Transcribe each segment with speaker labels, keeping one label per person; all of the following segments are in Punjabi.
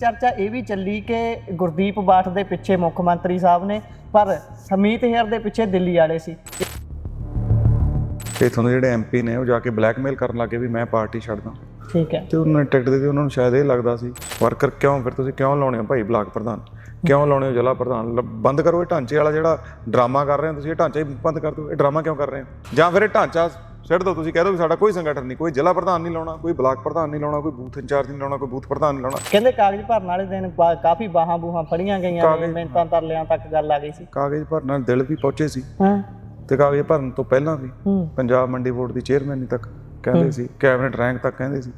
Speaker 1: ਚਰਚਾ ਇਹ ਵੀ ਚੱਲੀ ਕਿ ਗੁਰਦੀਪ ਬਾਠ ਦੇ ਪਿੱਛੇ ਮੁੱਖ ਮੰਤਰੀ ਸਾਹਿਬ ਨੇ ਪਰ ਹਮੀਤ ਹੇਅਰ ਦੇ ਪਿੱਛੇ ਦਿੱਲੀ ਵਾਲੇ ਸੀ।
Speaker 2: ਤੇ ਦੇ ਜਿਹੜੇ ਐਮਪੀ ਨੇ ਉਹ ਜਾ ਕੇ ਬਲੈਕਮੇਲ ਕਰਨ ਲੱਗੇ ਵੀ ਮੈਂ ਪਾਰਟੀ ਛੱਡਦਾ।
Speaker 1: ਠੀਕ ਹੈ।
Speaker 2: ਤੇ ਉਹਨਾਂ ਨੇ ਟਿਕਟ ਦੇ ਦਿੱਤੀ ਉਹਨਾਂ ਨੂੰ ਸ਼ਾਇਦ ਇਹ ਲੱਗਦਾ ਸੀ ਵਰਕਰ ਕਿਉਂ ਫਿਰ ਤੁਸੀਂ ਕਿਉਂ ਲਾਉਣੇ ਹੋ ਭਾਈ ਬਲਾਕ ਪ੍ਰਧਾਨ? ਕਿਉਂ ਲਾਉਣੇ ਹੋ ਜ਼ਿਲ੍ਹਾ ਪ੍ਰਧਾਨ? ਬੰਦ ਕਰੋ ਇਹ ਢਾਂਚੇ ਵਾਲਾ ਜਿਹੜਾ ਡਰਾਮਾ ਕਰ ਰਹੇ ਹੋ ਤੁਸੀਂ ਇਹ ਢਾਂਚਾ ਹੀ ਬੰਦ ਕਰ ਦਿਓ ਇਹ ਡਰਾਮਾ ਕਿਉਂ ਕਰ ਰਹੇ ਹੋ? ਜਾਂ ਫਿਰ ਇਹ ਢਾਂਚਾ ਛੱਡ ਦਿਓ ਤੁਸੀਂ ਕਹਿ ਦਿਓ ਵੀ ਸਾਡਾ ਕੋਈ ਸੰਗਠਨ ਨਹੀਂ ਕੋਈ ਜ਼ਿਲ੍ਹਾ ਪ੍ਰਧਾਨ ਨਹੀਂ ਲਾਉਣਾ ਕੋਈ ਬਲਾਕ ਪ੍ਰਧਾਨ ਨਹੀਂ ਲਾਉਣਾ ਕੋਈ ਬੂਥ ਇੰਚਾਰਜ ਨਹੀਂ ਲਾਉਣਾ ਕੋਈ ਬੂਥ ਪ੍ਰਧਾਨ ਨਹੀਂ ਲਾਉਣਾ।
Speaker 1: ਕਹਿੰਦੇ ਕਾਗਜ਼ ਭਰਨ ਵਾਲੇ ਦਿਨ ਬਾ- ਕਾਫੀ ਬਾਹਾਂ ਬੂਹਾਂ ਫੜੀਆਂ ਗਈਆਂ ਨੇ
Speaker 2: ਕਾਗਜ਼-
Speaker 1: ਮਿੰਤਾਂ ਤਰਲਿਆਂ ਤੱਕ ਗੱਲ ਆ ਗਈ ਸੀ।
Speaker 2: ਕਾਗਜ਼ ਭਰਨ ਨਾਲ ਦਿਲ ਵੀ ਪਹੁੰਚੇ ਸੀ
Speaker 1: ਹਾਂ।
Speaker 2: ਤੇ ਕਾਗਜ਼ ਭਰਨ ਤੋਂ ਪਹਿਲਾਂ ਵੀ
Speaker 1: ਹੂੰ।
Speaker 2: ਪੰਜਾਬ ਮੰਡੀ ਬੋਰਡ ਦੀ ਚੇਅਰਮੈਨ ਤੱਕ ਕਹਿੰਦੇ ਸੀ ਕੈਬਨਿਟ ਰੈਂਕ ਤੱਕ ਕਹਿੰਦੇ ਸੀ।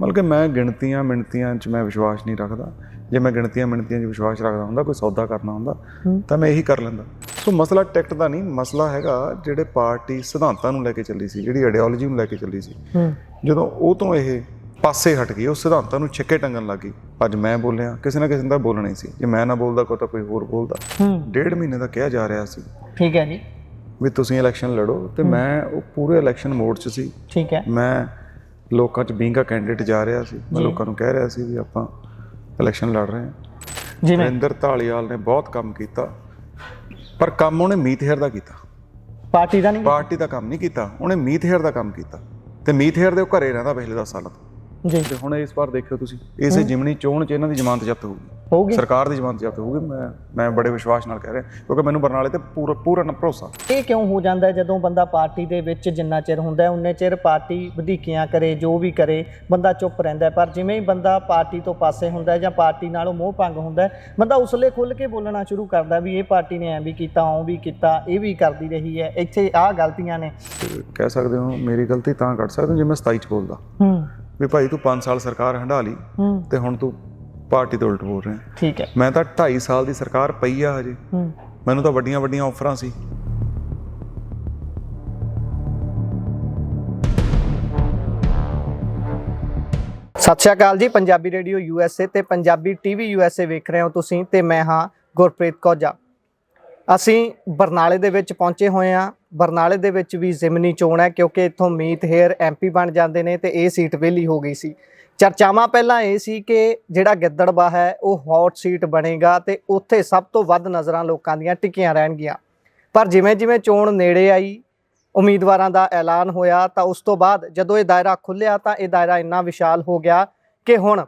Speaker 2: ਮਤਲਬ ਕਿ ਮੈਂ ਗਿਣਤੀਆਂ ਮਿਣਤੀਆਂ 'ਚ ਮੈਂ ਵਿਸ਼ਵਾਸ ਨਹੀਂ ਰੱਖਦਾ। ਜੇ ਮੈਂ ਗਿਣਤੀਆਂ ਮਿਣਤੀਆਂ 'ਚ ਵਿਸ਼ਵਾਸ ਰੱਖਦਾ ਹੁੰਦਾ ਕੋਈ ਸੌਦਾ ਕਰਨਾ ਹੁੰਦਾ। ਤਾਂ ਮੈਂ ਇਹੀ ਕਰ ਲੈਂਦਾ। ਸੋ ਮਸਲਾ ਟਿਕਟ ਦਾ ਨਹੀਂ ਮਸਲਾ ਹੈਗਾ ਜਿਹੜੇ ਪਾਰਟੀ ਸਿਧਾਂਤਾਂ ਨੂੰ ਲੈ ਕੇ ਚੱਲੀ ਸੀ ਜਿਹੜੀ ਆਈਡੀਓਲੋਜੀ ਨੂੰ ਲੈ ਕੇ ਚੱਲੀ ਸੀ। ਜਦੋਂ ਉਹ ਤੋਂ ਇਹ ਪਾਸੇ ਹਟ ਗਈ ਉਹ ਸਿਧਾਂਤਾਂ ਨੂੰ ਛਿੱਕੇ ਟੰਗਣ ਲੱਗੀ ਅੱਜ ਮੈਂ ਬੋਲਿਆ ਕਿਸੇ ਨਾ ਕਿਸੇ ਦਾ ਬੋਲਣਾ ਹੀ ਸੀ। ਜੇ ਮੈਂ ਨਾ ਬੋਲਦਾ ਕੋਈ ਤਾਂ ਕੋਈ ਹੋਰ ਬੋਲਦਾ। ਡੇਢ ਮਹੀਨੇ ਦਾ ਕਿਹਾ ਜਾ ਰਿਹਾ ਸੀ।
Speaker 1: ਠੀਕ ਹੈ ਜੀ।
Speaker 2: ਵੀ ਤੁਸੀਂ ਇਲੈਕਸ਼ਨ ਲੜੋ ਤੇ ਮੈਂ ਉਹ ਪੂਰੇ ਇਲੈਕਸ਼ਨ ਮੋਡ 'ਚ ਸੀ।
Speaker 1: ਠੀਕ ਹੈ।
Speaker 2: ਮੈਂ ਲੋਕਾਂ 'ਚ ਬੀਂਗਾ ਕੈਂਡੀਡੇਟ ਜਾ ਰਿਹਾ ਸੀ। ਮੈਂ ਲੋਕਾਂ ਨੂੰ ਕਹਿ ਰਿਹਾ ਸੀ ਵੀ ਆਪਾਂ ਇਲੈਕਸ਼ਨ ਲੜ ਰਹੇ ਹਾਂ।
Speaker 1: ਜਿਵੇਂ?
Speaker 2: ਵਰਿੰਦਰ ਢਾਲੀਵਾਲ ਨੇ ਬਹੁਤ ਕੰਮ ਕੀਤਾ ਪਰ ਕੰਮ ਉਹਨੇ ਮੀਤ ਹੇਅਰ ਦਾ ਕੀਤਾ।
Speaker 1: ਪਾਰਟੀ ਦਾ ਨਹੀਂ
Speaker 2: ਪਾਰਟੀ ਦਾ ਕੰਮ ਨਹੀਂ ਕੀਤਾ। ਉਹਨੇ ਮੀਤ ਹੇਅਰ ਦਾ ਕੰਮ ਕੀਤਾ। ਤੇ ਮੀਤ ਹੇਅਰ ਦੇ ਉਹ ਘਰੇ ਰਹਿੰਦਾ ਪਿਛਲੇ 10 ਸਾਲਾਂ ਤੋਂ।
Speaker 1: ਜੀ।
Speaker 2: ਤੇ ਹੁਣ ਇਸ ਵਾਰ ਦੇਖਿਓ ਤੁਸੀਂ ਇਸੇ ਜਿਮਣੀ ਚੋਣ 'ਚ ਇਹਨਾਂ ਦੀ ਜ਼ਮਾਨਤ ਜ਼ਬਤ ਹੋਊਗੀ
Speaker 1: ਹੋਊਗੀ?
Speaker 2: ਸਰਕਾਰ ਦੀ ਜ਼ਮਾਨਤ ਜ਼ਬਤ ਹੋਊਗੀ ਮੈਂ ਮੈਂ ਬੜੇ ਵਿਸ਼ਵਾਸ ਨਾਲ ਕਹਿ ਰਿਹਾ ਕਿਉਂਕਿ ਮੈਨੂੰ ਬਰਨਾਲੇ ਤੇ ਪੂਰਾ ਪੂਰਾ ਭਰੋਸਾ।
Speaker 1: ਇਹ ਕਿਉਂ ਹੋ ਜਾਂਦਾ ਜਦੋਂ ਬੰਦਾ ਪਾਰਟੀ ਦੇ ਵਿੱਚ ਜਿੰਨਾ ਚਿਰ ਹੁੰਦਾ ਉਨੇ ਚਿਰ ਪਾਰਟੀ ਵਧੀਕੀਆਂ ਕਰੇ ਜੋ ਵੀ ਕਰੇ ਬੰਦਾ ਚੁੱਪ ਰਹਿੰਦਾ। ਪਰ ਜਿਵੇਂ ਹੀ ਬੰਦਾ ਪਾਰਟੀ ਤੋਂ ਪਾਸੇ ਹੁੰਦਾ ਜਾਂ ਪਾਰਟੀ ਨਾਲੋਂ ਮੋਹ ਭੰਗ ਹੁੰਦਾ ਬੰਦਾ ਉਸਲੇ ਖੁੱਲ ਕੇ ਬੋਲਣਾ ਸ਼ੁਰੂ ਕਰਦਾ ਵੀ ਇਹ ਪਾਰਟੀ ਨੇ ਐਂ ਵੀ ਕੀਤਾ ਉਹ ਵੀ ਕੀਤਾ ਇਹ ਵੀ ਕਰਦੀ ਰਹੀ ਹੈ। ਇੱਥੇ ਆਹ ਗਲਤੀਆਂ ਨੇ।
Speaker 2: ਕਹਿ ਸਕਦੇ ਹੋ ਮੇਰੀ ਗਲਤੀ ਤਾਂ ਕੱਢ ਸਕਦੇ ਹੋ ਜੇ ਮੈਂ 27 ਚ ਬੋਲਦਾ।
Speaker 1: ਹੂੰ।
Speaker 2: ਵੀ ਭਾਈ ਤੂੰ 5 ਸਾਲ ਸਰਕਾਰ ਹੰਢਾ ਲਈ ਤੇ ਹੁਣ ਤੂੰ ਪਾਰਟੀ ਤੋਂ ਉਲਟ ਬੋਲ ਰਿਹਾ।
Speaker 1: ਠੀਕ ਹੈ।
Speaker 2: ਮੈਂ ਤਾਂ 2.5 ਸਾਲ ਦੀ ਸਰਕਾਰ ਪਈ ਆ ਹਜੇ।
Speaker 1: ਹੂੰ।
Speaker 2: ਮੈਨੂੰ ਤਾਂ ਵੱਡੀਆਂ ਵੱਡੀਆਂ ਆਫਰਾਂ ਸੀ।
Speaker 1: ਸਤਿ ਸ਼੍ਰੀ ਅਕਾਲ ਜੀ ਪੰਜਾਬੀ ਰੇਡੀਓ ਯੂਐਸਏ ਤੇ ਪੰਜਾਬੀ ਟੀਵੀ ਯੂਐਸਏ ਵੇਖ ਰਹੇ ਹੋ ਤੁਸੀਂ ਤੇ ਮੈਂ ਹਾਂ ਗੁਰਪ੍ਰੀਤ ਕੋਜਾ। ਅਸੀਂ ਬਰਨਾਲੇ ਦੇ ਵਿੱਚ ਪਹੁੰਚੇ ਹੋਏ ਹਾਂ। ਬਰਨਾਲੇ ਦੇ ਵਿੱਚ ਵੀ ਜ਼ਿਮਨੀ ਚੋਣ ਹੈ ਕਿਉਂਕਿ ਇੱਥੋਂ ਮੀਤ ਹੇਅਰ ਐਮਪੀ ਬਣ ਜਾਂਦੇ ਨੇ ਤੇ ਇਹ ਸੀਟ ਵਿਹਲੀ ਹੋ ਗਈ ਸੀ। ਚਰਚਾਵਾਂ ਪਹਿਲਾਂ ਇਹ ਸੀ ਕਿ ਜਿਹੜਾ ਗਿੱਦੜਬਾ ਹੈ, ਉਹ ਹੌਟ ਸੀਟ ਬਣੇਗਾ ਤੇ ਉੱਥੇ ਸਭ ਤੋਂ ਵੱਧ ਨਜ਼ਰਾਂ ਲੋਕਾਂ ਦੀਆਂ ਟਿਕੀਆਂ ਰਹਿਣਗੀਆਂ। ਪਰ ਜਿਵੇਂ ਜਿਵੇਂ ਚੋਣ ਨੇੜੇ ਆਈ, ਉਮੀਦਵਾਰਾਂ ਦਾ ਐਲਾਨ ਹੋਇਆ, ਤਾਂ ਉਸ ਤੋਂ ਬਾਅਦ ਜਦੋਂ ਇਹ ਦਾਇਰਾ ਖੁੱਲਿਆ ਤਾਂ ਇਹ ਦਾਇਰਾ ਇੰਨਾ ਵਿਸ਼ਾਲ ਹੋ ਗਿਆ ਕਿ ਹੁਣ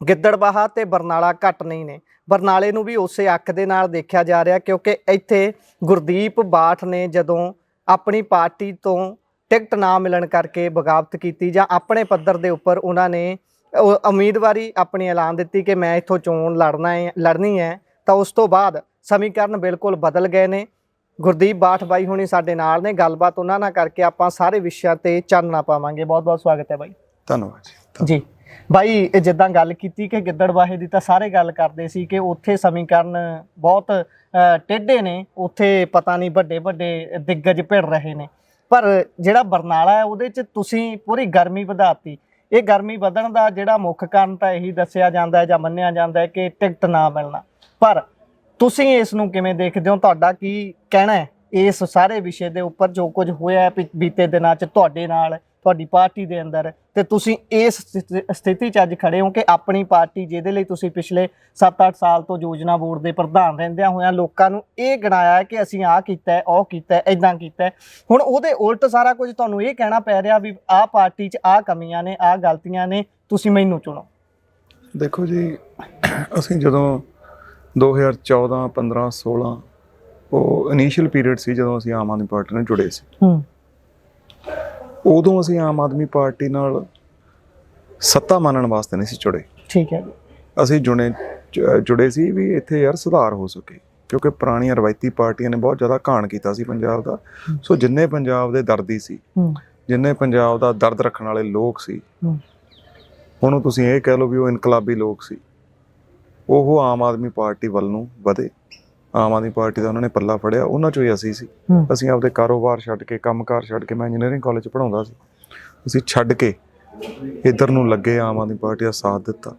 Speaker 1: ਗਿੱਦੜਬਾਹਾ ਤੇ ਬਰਨਾਲਾ ਘੱਟ ਨਹੀਂ ਨੇ। ਬਰਨਾਲੇ ਨੂੰ ਵੀ ਉਸੇ ਅੱਖ ਦੇ ਨਾਲ ਦੇਖਿਆ ਜਾ ਰਿਹਾ, ਕਿਉਂਕਿ ਇੱਥੇ ਗੁਰਦੀਪ ਬਾਠ ਨੇ ਜਦੋਂ ਆਪਣੀ ਪਾਰਟੀ ਤੋਂ ਟਿਕਟ ਨਾ ਮਿਲਣ ਕਰਕੇ ਬਗਾਵਤ ਕੀਤੀ ਜਾਂ ਆਪਣੇ ਪੱਧਰ ਦੇ ਉੱਪਰ ਉਹਨਾਂ ਨੇ ਉਮੀਦਵਾਰੀ ਆਪਣੀ ਐਲਾਨ ਦਿੱਤੀ ਕਿ ਮੈਂ ਇੱਥੋਂ ਚੋਣ ਲੜਨਾ ਹੈ ਲੜਨੀ ਹੈ ਤਾਂ ਉਸ ਤੋਂ ਬਾਅਦ ਸਮੀਕਰਨ ਬਿਲਕੁਲ ਬਦਲ ਗਏ ਨੇ। ਗੁਰਦੀਪ ਬਾਠ ਬਾਈ ਹੁਣੀ ਸਾਡੇ ਨਾਲ ਨੇ ਗੱਲਬਾਤ ਉਹਨਾਂ ਨਾਲ ਕਰਕੇ ਆਪਾਂ ਸਾਰੇ ਵਿਸ਼ਿਆਂ ਤੇ ਚਾਨਣਾ ਪਾਵਾਂਗੇ। ਬਹੁਤ ਬਹੁਤ ਸਵਾਗਤ ਹੈ ਬਾਈ।
Speaker 2: ਧੰਨਵਾਦ ਜੀ
Speaker 1: ਬਾਈ ਇਹ ਜਿੱਦਾਂ ਗੱਲ ਕੀਤੀ ਕਿ ਗਿੱਦੜਵਾਹੇ ਦੀ ਤਾਂ ਸਾਰੇ ਗੱਲ ਕਰਦੇ ਸੀ ਕਿ ਉੱਥੇ ਸਮੀਕਰਨ ਬਹੁਤ ਟੇਢੇ ਨੇ ਉੱਥੇ ਪਤਾ ਨਹੀਂ ਵੱਡੇ ਵੱਡੇ ਦਿੱਗਜ ਭਿੜ ਰਹੇ ਨੇ। ਪਰ ਜਿਹੜਾ ਬਰਨਾਲਾ ਹੈ, ਉਹਦੇ 'ਚ ਤੁਸੀਂ ਪੂਰੀ ਗਰਮੀ ਵਧਾਤੀ। ਇਹ ਗਰਮੀ ਵਧਣ ਦਾ ਜਿਹੜਾ ਮੁੱਖ ਕਾਰਨ ਤਾਂ ਇਹੀ ਦੱਸਿਆ ਜਾਂਦਾ ਹੈ ਜਾਂ ਮੰਨਿਆ ਜਾਂਦਾ ਹੈ ਕਿ ਟਿਕਟ ਨਾ ਮਿਲਣਾ। ਪਰ ਤੁਸੀਂ ਇਸ ਨੂੰ ਕਿਵੇਂ ਦੇਖਦੇ ਹੋ? ਤੁਹਾਡਾ ਕੀ ਕਹਿਣਾ ਹੈ? ਇਸ ਸਾਰੇ ਵਿਸ਼ੇ ਦੇ ਉੱਪਰ ਜੋ ਕੁਝ ਹੋਇਆ ਹੈ ਬੀਤੇ ਦਿਨਾਂ 'ਚ ਤੁਹਾਡੇ ਨਾਲ ਤੁਹਾਡੀ ਪਾਰਟੀ ਦੇ ਅੰਦਰ ਤੇ ਤੁਸੀਂ ਇਸ ਸਥਿ- ਸਥਿਤੀ 'ਚ ਅੱਜ ਖੜੇ ਹੋ ਕਿ ਆਪਣੀ ਪਾਰਟੀ ਜਿਹਦੇ ਲਈ ਤੁਸੀਂ ਪਿਛਲੇ 7-8 ਸਾਲ ਤੋਂ ਯੋਜਨਾ ਬੋਰਡ ਦੇ ਪ੍ਰਧਾਨ ਰਹਿੰਦਿਆਂ ਹੋਇਆਂ ਲੋਕਾਂ ਨੂੰ ਇਹ ਗਣਾਇਆ ਹੈ ਕਿ ਅਸੀਂ ਆਹ ਕੀਤਾ ਹੈ ਉਹ ਕੀਤਾ ਹੈ ਇਦਾਂ ਕੀਤਾ ਹੈ। ਹੁਣ ਉਹਦੇ ਉਲਟ ਸਾਰਾ ਕੁਝ ਤੁਹਾਨੂੰ ਇਹ ਕਹਿਣਾ ਪੈ ਰਿਹਾ ਵੀ ਆਹ ਪਾਰਟੀ 'ਚ ਆਹ ਕਮੀਆਂ ਨੇ ਆਹ ਗਲਤੀਆਂ ਨੇ ਤੁਸੀਂ ਮੈਨੂੰ ਚੁਣੋ।
Speaker 2: ਦੇਖੋ ਜੀ ਅਸੀਂ ਜਦੋਂ 2014 15 16 ਉਹ ਇਨੀਸ਼ੀਅਲ ਪੀਰੀਅਡ ਸੀ ਜਦੋਂ ਅਸੀਂ ਆਮ ਆਦਮੀ ਪਾਰਟੀ ਨਾਲ ਜੁੜੇ ਸੀ।
Speaker 1: ਹੂੰ।
Speaker 2: ਉਦੋਂ ਅਸੀਂ ਆਮ ਆਦਮੀ ਪਾਰਟੀ ਨਾਲ ਸੱਤਾ ਮੰਨਣ ਵਾਸਤੇ ਨਹੀਂ ਸੀ ਜੁੜੇ।
Speaker 1: ਠੀਕ ਹੈ
Speaker 2: ਅਸੀਂ ਜੁੜੇ ਜ- ਜੁੜੇ ਸੀ ਵੀ ਇੱਥੇ ਯਾਰ ਸੁਧਾਰ ਹੋ ਸਕੇ ਕਿਉਂਕਿ ਪੁਰਾਣੀਆਂ ਰਵਾਇਤੀ ਪਾਰਟੀਆਂ ਨੇ ਬਹੁਤ ਜ਼ਿਆਦਾ ਘਾਣ ਕੀਤਾ ਸੀ ਪੰਜਾਬ ਦਾ। ਸੋ ਜਿੰਨੇ ਪੰਜਾਬ ਦੇ ਦਰਦੀ ਸੀ ਜਿੰਨੇ ਪੰਜਾਬ ਦਾ ਦਰਦ ਰੱਖਣ ਵਾਲੇ ਲੋਕ ਸੀ ਹੁਣ ਤੁਸੀਂ ਇਹ ਕਹਿ ਲਓ ਵੀ ਉਹ ਇਨਕਲਾਬੀ ਲੋਕ ਸੀ ਉਹ ਆਮ ਆਦਮੀ ਪਾਰਟੀ ਵੱਲ ਨੂੰ ਵਧੇ। ਆਮ ਆਦਮੀ ਪਾਰਟੀ ਦਾ ਉਹਨਾਂ ਨੇ ਪੱਲਾ ਫੜਿਆ ਉਹਨਾਂ ਚੋਂ ਹੀ ਅਸੀਂ ਸੀ। ਅਸੀਂ ਆਪਦੇ ਕਾਰੋਬਾਰ ਛੱਡ ਕੇ ਕੰਮਕਾਰ ਛੱਡ ਕੇ ਮੈਂ ਇੰਜੀਨੀਅਰਿੰਗ ਕਾਲਜ ਪੜ੍ਹਾਉਂਦਾ ਸੀ। ਅਸੀਂ ਛੱਡ ਕੇ ਇੱਧਰ ਨੂੰ ਲੱਗੇ ਆਮ ਆਦਮੀ ਪਾਰਟੀ ਦਾ ਸਾਥ ਦਿੱਤਾ।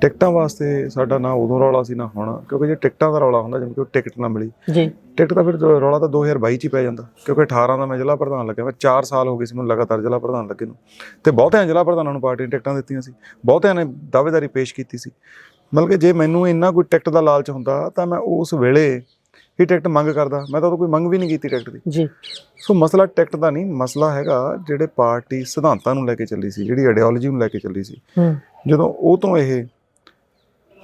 Speaker 2: ਟਿਕਟਾਂ ਵਾਸਤੇ ਸਾਡਾ ਨਾ ਉਦੋਂ ਰੌਲਾ ਸੀ ਨਾ ਹੁਣ ਕਿਉਂਕਿ ਜੇ ਟਿਕਟਾਂ ਦਾ ਰੌਲਾ ਹੁੰਦਾ ਜਿਵੇਂ ਕਿ ਉਹ ਟਿਕਟ ਨਾ ਮਿਲੀ।
Speaker 1: ਜੀ।
Speaker 2: ਟਿਕਟ ਤਾਂ ਫਿਰ ਰੌਲਾ ਤਾਂ 2022 ਚ ਹੀ ਪੈ ਜਾਂਦਾ ਕਿਉਂਕਿ 18 ਦਾ ਮੈਂ ਜ਼ਿਲ੍ਹਾ ਪ੍ਰਧਾਨ ਲੱਗਿਆ ਮੈਂ 4 ਸਾਲ ਹੋ ਗਏ ਸੀ ਮੈਨੂੰ ਲਗਾਤਾਰ ਜ਼ਿਲ੍ਹਾ ਪ੍ਰਧਾਨ ਲੱਗੇ ਨੂੰ। ਤੇ ਬਹੁਤਿਆਂ ਜ਼ਿਲ੍ਹਾ ਪ੍ਰਧਾਨਾਂ ਨੂੰ ਪਾਰਟੀ ਨੇ ਟਿਕਟਾਂ ਦਿੱਤੀਆਂ ਸੀ ਬਹੁਤਿਆਂ ਨੇ ਦਾਅਵੇਦਾਰੀ ਪੇਸ਼ ਕੀਤੀ ਸੀ। ਮਤਲਬ ਕਿ ਜੇ ਮੈਨੂੰ ਇੰਨਾ ਕੋਈ ਟਿਕਟ ਦਾ ਲਾਲਚ ਹੁੰਦਾ ਤਾਂ ਮੈਂ ਉਸ ਵੇਲੇ ਹੀ ਟਿਕਟ ਮੰਗ ਕਰਦਾ। ਮੈਂ ਤਾਂ ਉਦੋਂ ਕੋਈ ਮੰਗ ਵੀ ਨਹੀਂ ਕੀਤੀ ਟਿਕਟ ਦੀ।
Speaker 1: ਜੀ।
Speaker 2: ਸੋ ਮਸਲਾ ਟਿਕਟ ਦਾ ਨਹੀਂ ਮਸਲਾ ਹੈਗਾ ਜਿਹੜੇ ਪਾਰਟੀ ਸਿਧਾਂਤਾਂ ਨੂੰ ਲੈ ਕੇ ਚੱਲੀ ਸੀ ਜਿਹੜੀ ਆਈਡੀਓਲੋਜੀ ਨੂੰ ਲੈ ਕੇ ਚੱਲੀ ਸੀ।
Speaker 1: ਹੂੰ।
Speaker 2: ਜਦੋਂ ਉਹ ਤੋਂ ਇਹ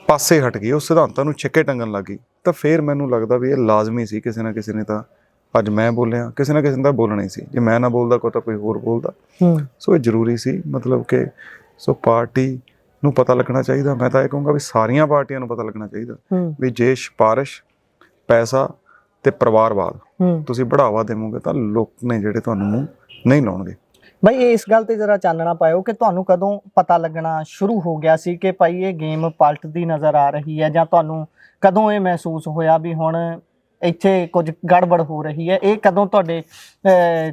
Speaker 2: ਪਾਸੇ ਹਟ ਗਈ ਉਹ ਸਿਧਾਂਤਾਂ ਨੂੰ ਛਿੱਕੇ ਟੰਗਣ ਲੱਗੀ ਤਾਂ ਫਿਰ ਮੈਨੂੰ ਲੱਗਦਾ ਵੀ ਇਹ ਲਾਜ਼ਮੀ ਸੀ ਕਿਸੇ ਨਾ ਕਿਸੇ ਨੇ ਤਾਂ ਅੱਜ ਮੈਂ ਬੋਲਿਆ ਕਿਸੇ ਨਾ ਕਿਸੇ ਨੇ ਤਾਂ ਬੋਲਣਾ ਹੀ ਸੀ। ਜੇ ਮੈਂ ਨਾ ਬੋਲਦਾ ਕੋਈ ਤਾਂ ਕੋਈ ਹੋਰ ਬੋਲਦਾ।
Speaker 1: ਹੂੰ।
Speaker 2: ਸੋ ਇਹ ਜ਼ਰੂਰੀ ਸੀ ਮਤਲਬ ਕਿ ਸੋ ਪਾਰਟੀ ਨੂੰ ਪਤਾ ਲੱਗਣਾ ਚਾਹੀਦਾ। ਮੈਂ ਤਾਂ ਇਹ ਕਹੂੰਗਾ ਵੀ ਸਾਰੀਆਂ ਪਾਰਟੀਆਂ ਨੂੰ ਪਤਾ ਲੱਗਣਾ ਚਾਹੀਦਾ ਵੀ ਜੇ ਸਿਫਾਰਿਸ਼ ਪੈਸਾ ਤੇ ਪਰਿਵਾਰਵਾਦ ਤੁਸੀਂ ਬੜਾਵਾ ਦੇਵੋਗੇ ਤਾਂ ਲੋਕ ਨੇ ਜਿਹੜੇ ਤੁਹਾਨੂੰ ਨਹੀਂ ਲਾਉਣਗੇ।
Speaker 1: ਭਾਈ ਇਸ ਗੱਲ ਤੇ ਜਰਾ ਚਾਨਣਾ ਪਾਇਓ ਕਿ ਤੁਹਾਨੂੰ ਕਦੋਂ ਪਤਾ ਲੱਗਣਾ ਸ਼ੁਰੂ ਹੋ ਗਿਆ ਸੀ ਕਿ ਭਾਈ ਇਹ ਗੇਮ ਪਲਟਦੀ ਨਜ਼ਰ ਆ ਰਹੀ ਹੈ ਜਾਂ ਤੁਹਾਨੂੰ ਕਦੋਂ ਇਹ ਮਹਿਸੂਸ ਹੋਇਆ ਵੀ ਹੁਣ ਇੱਥੇ ਕੁਝ ਗੜਬੜ ਹੋ ਰਹੀ ਹੈ। ਇਹ ਕਦੋਂ ਤੁਹਾਡੇ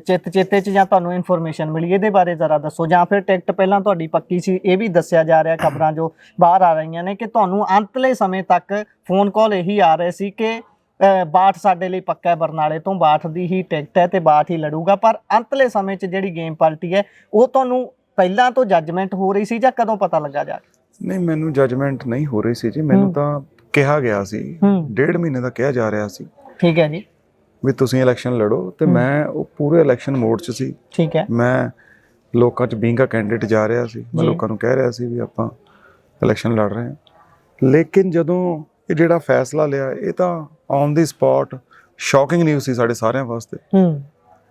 Speaker 1: ਚਿੱਤ ਚੇਤੇ 'ਚ ਜਾਂ ਤੁਹਾਨੂੰ ਇਨਫੋਰਮੇਸ਼ਨ ਮਿਲੀ? ਇਹਦੇ ਬਾਰੇ ਜ਼ਰਾ ਦੱਸੋ। ਜਾਂ ਫਿਰ ਟਿਕਟ ਪਹਿਲਾਂ ਤੁਹਾਡੀ ਪੱਕੀ ਸੀ ਇਹ ਵੀ ਦੱਸਿਆ ਜਾ ਰਿਹਾ ਖਬਰਾਂ ਜੋ ਬਾਹਰ ਆ ਰਹੀਆਂ ਨੇ ਕਿ ਤੁਹਾਨੂੰ ਅੰਤਲੇ ਸਮੇਂ ਤੱਕ ਫੋਨ ਕਾਲ ਇਹੀ ਆ ਰਹੇ ਸੀ ਕਿ ਬਾਠ ਸਾਡੇ ਲਈ ਪੱਕਾ ਹੈ ਬਰਨਾਲੇ ਤੋਂ ਬਾਠ ਦੀ ਹੀ ਟਿਕਟ ਹੈ ਤੇ ਬਾਠ ਹੀ ਲੜੂਗਾ। ਪਰ ਅੰਤਲੇ ਸਮੇਂ 'ਚ ਜਿਹੜੀ ਗੇਮ ਪਲਟੀ ਹੈ ਉਹ ਤੁਹਾਨੂੰ ਪਹਿਲਾਂ ਤੋਂ ਜੱਜਮੈਂਟ ਹੋ ਰਹੀ ਸੀ ਜਾਂ ਕਦੋਂ ਪਤਾ ਲੱਗਾ ਜਾ
Speaker 2: ਨਹੀਂ ਮੈਨੂੰ ਜੱਜਮੈਂਟ ਨਹੀਂ ਹੋ ਰਹੀ ਸੀ ਜੀ। ਮੈਨੂੰ। ਤਾਂ ਕਿਹਾ ਗਿਆ ਸੀ
Speaker 1: ਹੂੰ।
Speaker 2: ਡੇਢ ਮਹੀਨੇ ਦਾ ਕਿਹਾ ਜਾ ਰਿਹਾ ਸੀ
Speaker 1: ਠੀਕ ਹੈ ਜੀ।
Speaker 2: ਵੀ ਤੁਸੀਂ ਇਲੈਕਸ਼ਨ ਲੜੋ ਤੇ। ਮੈਂ ਉਹ ਪੂਰੇ ਇਲੈਕਸ਼ਨ ਮੋਡ 'ਚ ਸੀ।
Speaker 1: ਠੀਕ ਹੈ।
Speaker 2: ਮੈਂ ਲੋਕਾਂ 'ਚ ਬੀਂਗਾ ਕੈਂਡੀਡੇਟ ਜਾ ਰਿਹਾ ਸੀ। ਮੈਂ। ਲੋਕਾਂ ਨੂੰ ਕਹਿ ਰਿਹਾ ਸੀ ਵੀ ਆਪਾਂ ਇਲੈਕਸ਼ਨ ਲੜ ਰਹੇ ਹਾਂ। ਲੇਕਿਨ ਜਦੋਂ ਇਹ ਜਿਹੜਾ ਫੈਸਲਾ ਲਿਆ ਇਹ ਤਾਂ on the spot shocking news ਸੀ ਸਾਡੇ ਸਾਰਿਆਂ ਵਾਸਤੇ।
Speaker 1: ਹੂੰ।